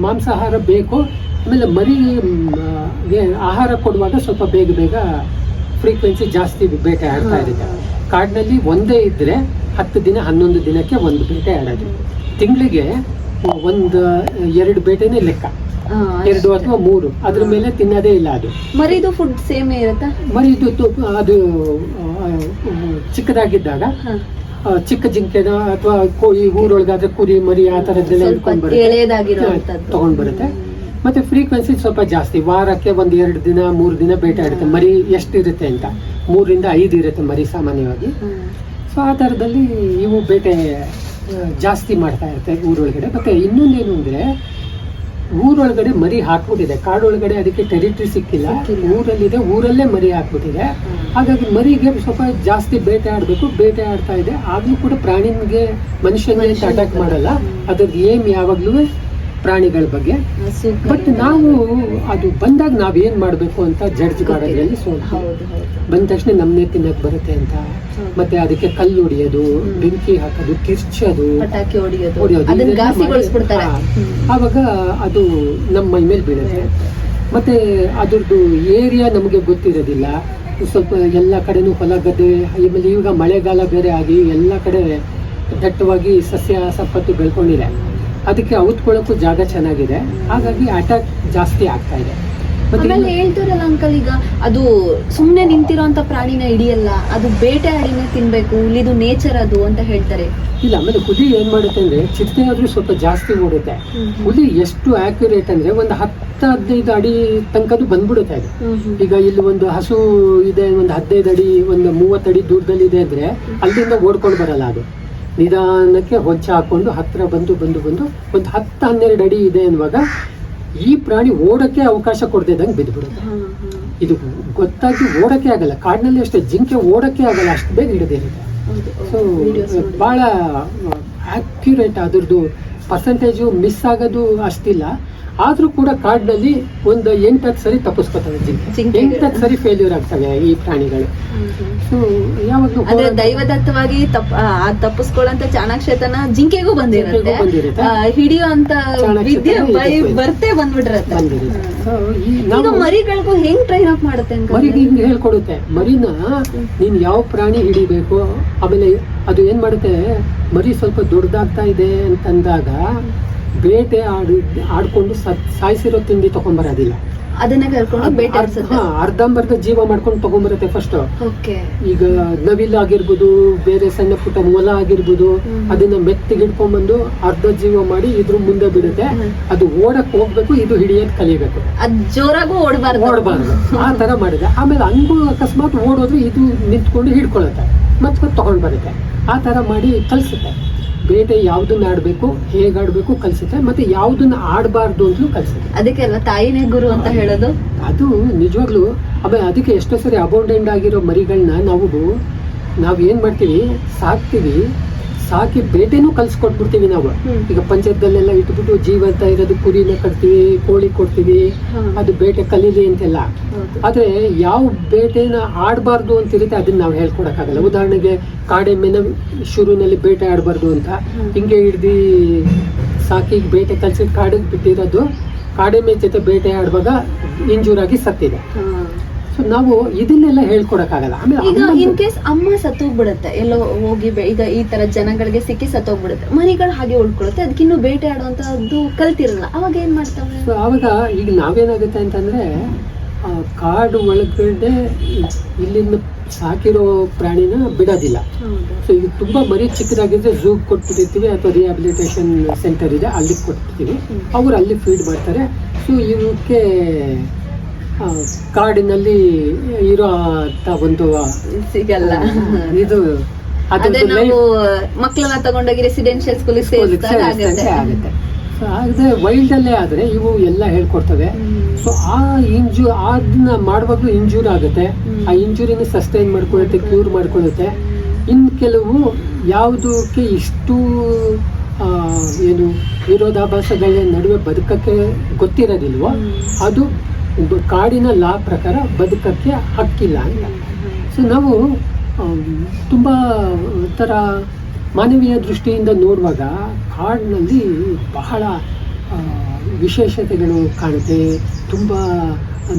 ಮಾಂಸಾಹಾರ ಬೇಕು. ಆಮೇಲೆ ಮರಿ ಮ್, ಆ, ಗೆ ಆಹಾರ ಕೊಡುವಾಗ ಸ್ವಲ್ಪ ಬೇಗ ಬೇಗ ಫ್ರೀಕ್ವೆನ್ಸಿ ಜಾಸ್ತಿ ಬೇಟೆ ಆಡ್ತಾ ಇರುತ್ತೆ. ಕಾಡಿನಲ್ಲಿ ಒಂದೇ ಇದ್ರೆ ಹತ್ತು ದಿನ ಹನ್ನೊಂದು ದಿನಕ್ಕೆ ಒಂದು ಬೇಟೆ ಆಡೋದು ತಿಂಗಳಿಗೆ ಒಂದು ಎರಡು ಬೇಟೆನೇ ಲೆಕ್ಕ. ಎರಡು ಅಥವಾ ಮೂರು. ಅದ್ರ ಮೇಲೆ ತಿನ್ನೋದೇ ಇಲ್ಲ ಅದು.
ಮರಿದು ಫುಡ್ ಸೇಮ್ ಇರುತ್ತಾ?
ಮರಿದು ಅದು ಚಿಕ್ಕದಾಗಿದ್ದಾಗ ಚಿಕ್ಕ ಜಿಂಕೆನ ಅಥವಾ ಕೋಳಿ ಊರೊಳಗಾದ್ರೆ ಕುರಿ ಮರಿ ಆ
ಎಳೆದಾಗಿರುವಂತದ್ದು
ತಗೊಂಡ್ ಬರುತ್ತೆ. ಮತ್ತೆ ಫ್ರೀಕ್ವೆನ್ಸಿ ಸ್ವಲ್ಪ ಜಾಸ್ತಿ. ವಾರಕ್ಕೆ ಒಂದು ಎರಡು ದಿನ ಮೂರು ದಿನ ಬೇಟೆ ಆಡುತ್ತೆ. ಮರಿ ಎಷ್ಟಿರುತ್ತೆ ಅಂತ. ಮೂರಿಂದ ಐದು ಇರುತ್ತೆ ಮರಿ ಸಾಮಾನ್ಯವಾಗಿ. ಸೊ ಆ ಥರದಲ್ಲಿ ಇವು ಬೇಟೆ ಜಾಸ್ತಿ ಮಾಡ್ತಾ ಇರುತ್ತೆ ಊರೊಳಗಡೆ. ಮತ್ತೆ ಇನ್ನೊಂದೇನು ಅಂದ್ರೆ ಊರೊಳಗಡೆ ಮರಿ ಹಾಕ್ಬಿಟ್ಟಿದೆ. ಕಾಡೊಳಗಡೆ ಅದಕ್ಕೆ ಟೆರಿಟರಿ ಸಿಕ್ಕಿಲ್ಲ. ಊರಲ್ಲಿದೆ ಊರಲ್ಲೇ ಮರಿ ಹಾಕ್ಬಿಟ್ಟಿದೆ. ಹಾಗಾಗಿ ಮರಿಗೆ ಸ್ವಲ್ಪ ಜಾಸ್ತಿ ಬೇಟೆ ಆಡಬೇಕು ಬೇಟೆ ಆಡ್ತಾ ಇದೆ. ಆದ್ರೂ ಕೂಡ ಪ್ರಾಣಿಗೆ ಮನುಷ್ಯನಿಗೆ ಅಟ್ಯಾಕ್ ಮಾಡಲ್ಲ. ಅದ್ರದ್ದು ಏಮ್ ಯಾವಾಗ್ಲೂ ಪ್ರಾಣಿಗಳ ಬಗ್ಗೆ. ಬಟ್ ನಾವು ಅದು ಬಂದಾಗ ನಾವೇನ್ ಮಾಡಬೇಕು ಅಂತ ಜಡ್ಜ್ ಮಾಡೋದ್ರಲ್ಲಿ
ಹೌದು
ಬಂದ ತಕ್ಷಣ ನಮ್ಮನೆ ತಿನ್ನಕ್ ಬರುತ್ತೆ ಅಂತ. ಮತ್ತೆ ಅದಕ್ಕೆ ಕಲ್ಲು ಹೊಡಿಯೋದು. ಬೆಂಕಿ ಹಾಕೋದು ಕಿರ್ಚೋದು
ಅವಾಗ ಹೊಡಿಯೋದು.
ಆವಾಗ ಅದು ನಮ್ಮ ಮೈ ಮೇಲೆ ಬೀಳುತ್ತೆ. ಮತ್ತೆ ಅದ್ರದ್ದು ಏರಿಯಾ ನಮಗೆ ಗೊತ್ತಿರೋದಿಲ್ಲ. ಸ್ವಲ್ಪ ಎಲ್ಲ ಕಡೆನೂ ಹೊಲ ಗದ್ದೆ ಆಮೇಲೆ ಈಗ ಮಳೆಗಾಲ ಬೇರೆ ಆಗಿ ಎಲ್ಲ ಕಡೆ ದಟ್ಟವಾಗಿ ಸಸ್ಯ ಸಂಪತ್ತು ಬೆಳ್ಕೊಂಡಿದೆ. ಅದಕ್ಕೆ ಔತ್ಕೊಳ್ಳೋಕ್ಕೂ ಜಾಗ ಚೆನ್ನಾಗಿದೆ. ಹಾಗಾಗಿ ಅಟ್ಯಾಕ್ ಜಾಸ್ತಿ ಆಗ್ತಾ ಇದೆ.
ಆಮೇಲೆ ಹೇಳ್ತಿರಲ್ಲ ಅಂಕಲ್ ಈಗ ಅದು ಸುಮ್ಮನೆ ನಿಂತಿರೋಂತ ಪ್ರಾಣಿನ ಹಿಡಿಯಲ್ಲ ಅದು ಬೇಟೆ ಆಡಿನೇ ತಿನ್ಬೇಕು ಹುಲಿದು ನೇಚರ್ ಅದು ಅಂತ ಹೇಳ್ತಾರೆ.
ಇಲ್ಲ ಆಮೇಲೆ ಹುಲಿ ಏನ್ ಮಾಡುತ್ತೆ ಅಂದ್ರೆ ಚಿರತೆ ಆದ್ರೂ ಸ್ವಲ್ಪ ಜಾಸ್ತಿ ಓಡುತ್ತೆ. ಹುಲಿ ಎಷ್ಟು ಆಕ್ಯುರೇಟ್ ಅಂದ್ರೆ ಒಂದು ಹತ್ತು ಹದಿನೈದು ಅಡಿ ತನಕದು ಬಂದ್ಬಿಡುತ್ತೆ ಅದು. ಈಗ ಇಲ್ಲಿ ಒಂದು ಹಸು ಇದೆ ಒಂದು ಹದಿನೈದು ಅಡಿ ಒಂದು ಮೂವತ್ತು ಅಡಿ ದೂರದಲ್ಲಿ ಇದೆ ಅಂದ್ರೆ ಅಲ್ಲಿಂದ ಓಡ್ಕೊಂಡು ಬರಲ್ಲ ಅದು. ನಿಧಾನಕ್ಕೆ ಹೊಚ್ಚ ಹಾಕೊಂಡು ಹತ್ತಿರ ಬಂದು ಬಂದು ಬಂದು ಒಂದು ಹತ್ತು ಹನ್ನೆರಡು ಅಡಿ ಇದೆ ಅನ್ನುವಾಗ ಈ ಪ್ರಾಣಿ ಓಡಕ್ಕೆ ಅವಕಾಶ ಕೊಡ್ದಿದ್ದಂಗೆ ಬಿದ್ದುಬಿಡುತ್ತೆ. ಇದು ಗೊತ್ತಾಗಿ ಓಡಕ್ಕೆ ಆಗಲ್ಲ ಕಾಡಿನಲ್ಲಿ ಅಷ್ಟೇ ಜಿಂಕೆ ಓಡಕ್ಕೆ ಆಗಲ್ಲ ಅಷ್ಟು ಬೇಗ ಹಿಡಿದಿರುತ್ತೆ ಸೊ ಭಾಳ ಆಕ್ಯುರೇಟ್ ಅದ್ರದ್ದು ಪರ್ಸೆಂಟೇಜು ಮಿಸ್ ಆಗೋದು ಅಷ್ಟಿಲ್ಲ. ಆದ್ರೂ ಕೂಡ ಕಾಡಿನಲ್ಲಿ ಒಂದು ಎಂಟತ್ತು ಸರಿ ತಪ್ಪಿಸ್ಕೊತವೆ ಜಿಂಕೆ. ಎಂಟತ್ತು ಸರಿ ಫೇಲ್ಯೂರ್ ಆಗ್ತವೆ ಈ ಪ್ರಾಣಿಗಳು. ಸೊ ಯಾವಾಗಲೂ
ಅಂದ್ರೆ ದೈವದತ್ತವಾಗಿ ತಪ್ಪ ಆ ತಪ್ಪಿಸ್ಕೊಳ್ಳಂತ ಚಾಣಾಕ್ಷತನ ಜಿಂಕೆಗೂ ಬಂದಿರುತ್ತೆ.
ಜಿಂಕೆಗೂ ಬಂದಿರುತ್ತೆ.
ಆ, ಹಿಡಿಯೋ ಅಂತ
ಚಾಣಾಕ್ಷತನ
ವಿದ್ಯೆ. ಬರ್ತೇ ಬಂದ್ಬಿಟ್ಟಿರತ್ತೆ ಈಗ ಮರಿಗಳಿಗೂ ಹೆಂಗ್ ಟ್ರೈನ್ ಅಪ್ ಮಾಡುತ್ತೆ
ಮರಿಗೆ ಹಿಂಗೆ ಹೇಳ್ಕೊಡುತ್ತೆ. ಮರಿನ ನೀನ್ ಯಾವ ಪ್ರಾಣಿ ಹಿಡಿಬೇಕು? ಆಮೇಲೆ ಅದು ಏನ್ ಮಾಡುತ್ತೆ? ಮರಿ ಸ್ವಲ್ಪ ದೊಡ್ಡದಾಗ್ತಾ ಇದೆ ಅಂತಂದಾಗ ಬೇಟೆ ಆಡಿ ಆಡ್ಕೊಂಡು ಸತ್ ಸಾಯಿಸಿರೋ ತಿಂಡಿ ತಗೊಂಡ್ಬರೋದಿಲ್ಲ
ಅದನ್ನ ಕರ್ಕೊಂಡು ಬೇಟೆ ಆಡ್ಸುತ್ತೆ.
ಹಾ, ಅರ್ಧಂಬರ್ಧ ಜೀವ ಮಾಡ್ಕೊಂಡು ತಗೊಂಡ್ಬರುತ್ತೆ ಫಸ್ಟ್ ಈಗ ನವಿಲ್ ಆಗಿರ್ಬೋದು ಬೇರೆ ಸಣ್ಣ ಪುಟ್ಟ ಮೊಲ ಆಗಿರ್ಬೋದು ಅದನ್ನ ಮೆತ್ತಿಗೆ ಹಿಡ್ಕೊಂಡ್ಬಂದು ಅರ್ಧ ಜೀವ ಮಾಡಿ ಇದ್ರ ಮುಂದೆ ಬಿಡುತ್ತೆ. ಅದು ಓಡಕ್ ಹೋಗ್ಬೇಕು ಇದು ಹಿಡಿಯೋದ್ ಕಲಿಬೇಕು.
ಅದ್ ಜೋರಾಗೂ ಓಡಬಾರ್ದು.
ಓಡಬಾರ್ದು. ಆ ತರ ಮಾಡಿದೆ. ಆಮೇಲೆ ಹಂಗೂ ಅಕಸ್ಮಾತ್ ಓಡೋದ್ರೆ ಇದು ನಿಂತ್ಕೊಂಡು ಹಿಡ್ಕೊಳತ್ತೆ. ಮತ್ತೆ ತಗೊಂಡ್ ಬರುತ್ತೆ. ಆ ತರ ಮಾಡಿ ಕಲ್ಸುತ್ತೆ. ಬೇಟೆ ಯಾವ್ದನ್ನ ಆಡ್ಬೇಕು ಹೇಗ್ ಆಡ್ಬೇಕು ಕಲಿಸುತ್ತೆ ಮತ್ತೆ ಯಾವ್ದನ್ನ ಆಡಬಾರ್ದು ಅಂತಲೂ ಕಲಿಸುತ್ತೆ.
ಅದಕ್ಕೆ ತಾಯಿನೇ ಗುರು ಅಂತ ಹೇಳೋದು?
ಅದು ನಿಜವಾಗ್ಲೂ ಆಮೇಲೆ ಅದಕ್ಕೆ ಎಷ್ಟೋ ಸರಿ ಅಬೌಂಡೆಂಟ್ ಆಗಿರೋ ಮರಿಗಳನ್ನ ನಾವು ನಾವು ಏನ್ ಮಾಡ್ತೀವಿ ಸಾಕ್ತಿವಿ ಸಾಕಿ ಬೇಟೆನೂ ಕಲ್ಸ್ಕೊಟ್ಬಿಡ್ತೀವಿ ನಾವು. ಈಗ ಪಂಚಾಯತ್ದಲ್ಲೆಲ್ಲ ಇಟ್ಬಿಟ್ಟು ಜೀವಂತ ಇರೋದು ಕುರಿನ ಕಟ್ತೀವಿ ಕೋಳಿ ಕೊಡ್ತೀವಿ. ಅದು ಬೇಟೆ ಕಲೀಲಿ ಅಂತೆಲ್ಲ. ಆದರೆ ಯಾವ ಬೇಟೆನ ಆಡಬಾರ್ದು ಅಂತಿರುತ್ತೆ ಅದನ್ನ ನಾವು ಹೇಳ್ಕೊಡಕ್ಕಾಗಲ್ಲ. ಉದಾಹರಣೆಗೆ ಕಾಡೆಮ್ಮೆನ ಶುರುವಿನಲ್ಲಿ ಬೇಟೆ ಆಡಬಾರ್ದು ಅಂತ. ಹಿಂಗೆ ಹಿಡ್ದು ಸಾಕಿ ಬೇಟೆ ಕಲ್ಸಿ ಕಾಡಿಗೆ ಬಿಟ್ಟಿರೋದು ಕಾಡೆಮ್ಮೆ ಜೊತೆ ಬೇಟೆ ಆಡುವಾಗ ಇಂಜೂರ್ ಆಗಿ ಸತ್ತಿದೆ. ಸೊ ನಾವು ಇದನ್ನೆಲ್ಲ ಹೇಳ್ಕೊಡಕ್ಕಾಗಲ್ಲ. ಆಮೇಲೆ
ಈಗ ಇನ್ ಕೇಸ್ ಅಮ್ಮ ಸತ್ತೋಗ್ಬಿಡುತ್ತೆ ಎಲ್ಲೋ ಹೋಗಿ ಬೆ- ಈಗ ಈ ತರ ಜನಗಳಿಗೆ ಸಿಕ್ಕಿ ಸತ್ತೋಗ್ಬಿಡುತ್ತೆ ಮನೆಗಳು ಹಾಗೆ ಉಳ್ಕೊಳುತ್ತೆ ಅದಕ್ಕಿನ್ನೂ ಬೇಟೆ ಆಡುವಂತದ್ದು ಕಲ್ತಿರಲ್ಲ ಅವಾಗ ಏನ್ ಮಾಡ್ತಾವೆ?
ಸೊ ಆವಾಗ ಈಗ ನಾವೇನಾಗುತ್ತೆ ಅಂತಂದ್ರೆ ಆ, ಕಾಡು ಒಳಗಡೆ ಇಲ್ಲಿಂದ ಸಾಕಿರೋ ಪ್ರಾಣಿನ ಬಿಡೋದಿಲ್ಲ. ಸೊ ಈಗ ತುಂಬಾ ಮರಿ ಚಿಕ್ಕದಾಗಿದ್ರೆ ಝೂ ಕೊಟ್ಬಿಟ್ಟಿರ್ತೀವಿ ಅಥವಾ ರಿಹಾಬಿಲಿಟೇಷನ್ ಸೆಂಟರ್ ಇದೆ ಅಲ್ಲಿಗೆ ಕೊಟ್ಬಿಡ್ತೀವಿ.
ಹ್ಮ್.
ಅವ್ರು ಅಲ್ಲಿ ಫೀಡ್ ಮಾಡ್ತಾರೆ. ಸೊ ಇವಕ್ಕೆ ಕಾಡಿನಲ್ಲಿ ಇರೋ ಅಂತ ಒಂದು
ಸಿಗಲ್ಲ.
ಇದು
ಅದೇ ನಾವು ಮಕ್ಕಳನ್ನ ತಗೊಂಡೋಗಿ ರೆಸಿಡೆನ್ಶಿಯಲ್ ಸ್ಕೂಲ್ ಆಗುತ್ತೆ.
ಆದರೆ ವೈಲ್ಡ್ ಅಲ್ಲೇ ಆದ್ರೆ ಇವು ಎಲ್ಲ ಹೇಳ್ಕೊಡ್ತವೆ. ಸೊ ಆ ಇಂಜು ಅದನ್ನ ಮಾಡುವಾಗಲೂ ಇಂಜೂರ್ ಆಗುತ್ತೆ. ಆ ಇಂಜುರಿನ ಸಸ್ಟೈನ್ ಮಾಡ್ಕೊಳ್ಳುತ್ತೆ ಕ್ಯೂರ್ ಮಾಡ್ಕೊಳ್ಳುತ್ತೆ. ಇನ್ನು ಕೆಲವು ಯಾವುದಕ್ಕೆ ಇಷ್ಟು ಏನು ವಿರೋಧಾಭಾಸಗಳ ನಡುವೆ ಬದುಕಕ್ಕೆ ಗೊತ್ತಿರೋದಿಲ್ವೋ ಅದು ಕಾಡಿನ ಲಾ ಪ್ರಕಾರ ಬದುಕಕ್ಕೆ ಹಕ್ಕಿಲ್ಲ ಅಂತ. ಸೊ ನಾವು ತುಂಬ ಒಂಥರ ಮಾನವೀಯ ದೃಷ್ಟಿಯಿಂದ ನೋಡುವಾಗ ಕಾಡಿನಲ್ಲಿ ಬಹಳ ವಿಶೇಷತೆಗಳು ಕಾಣುತ್ತೆ, ತುಂಬ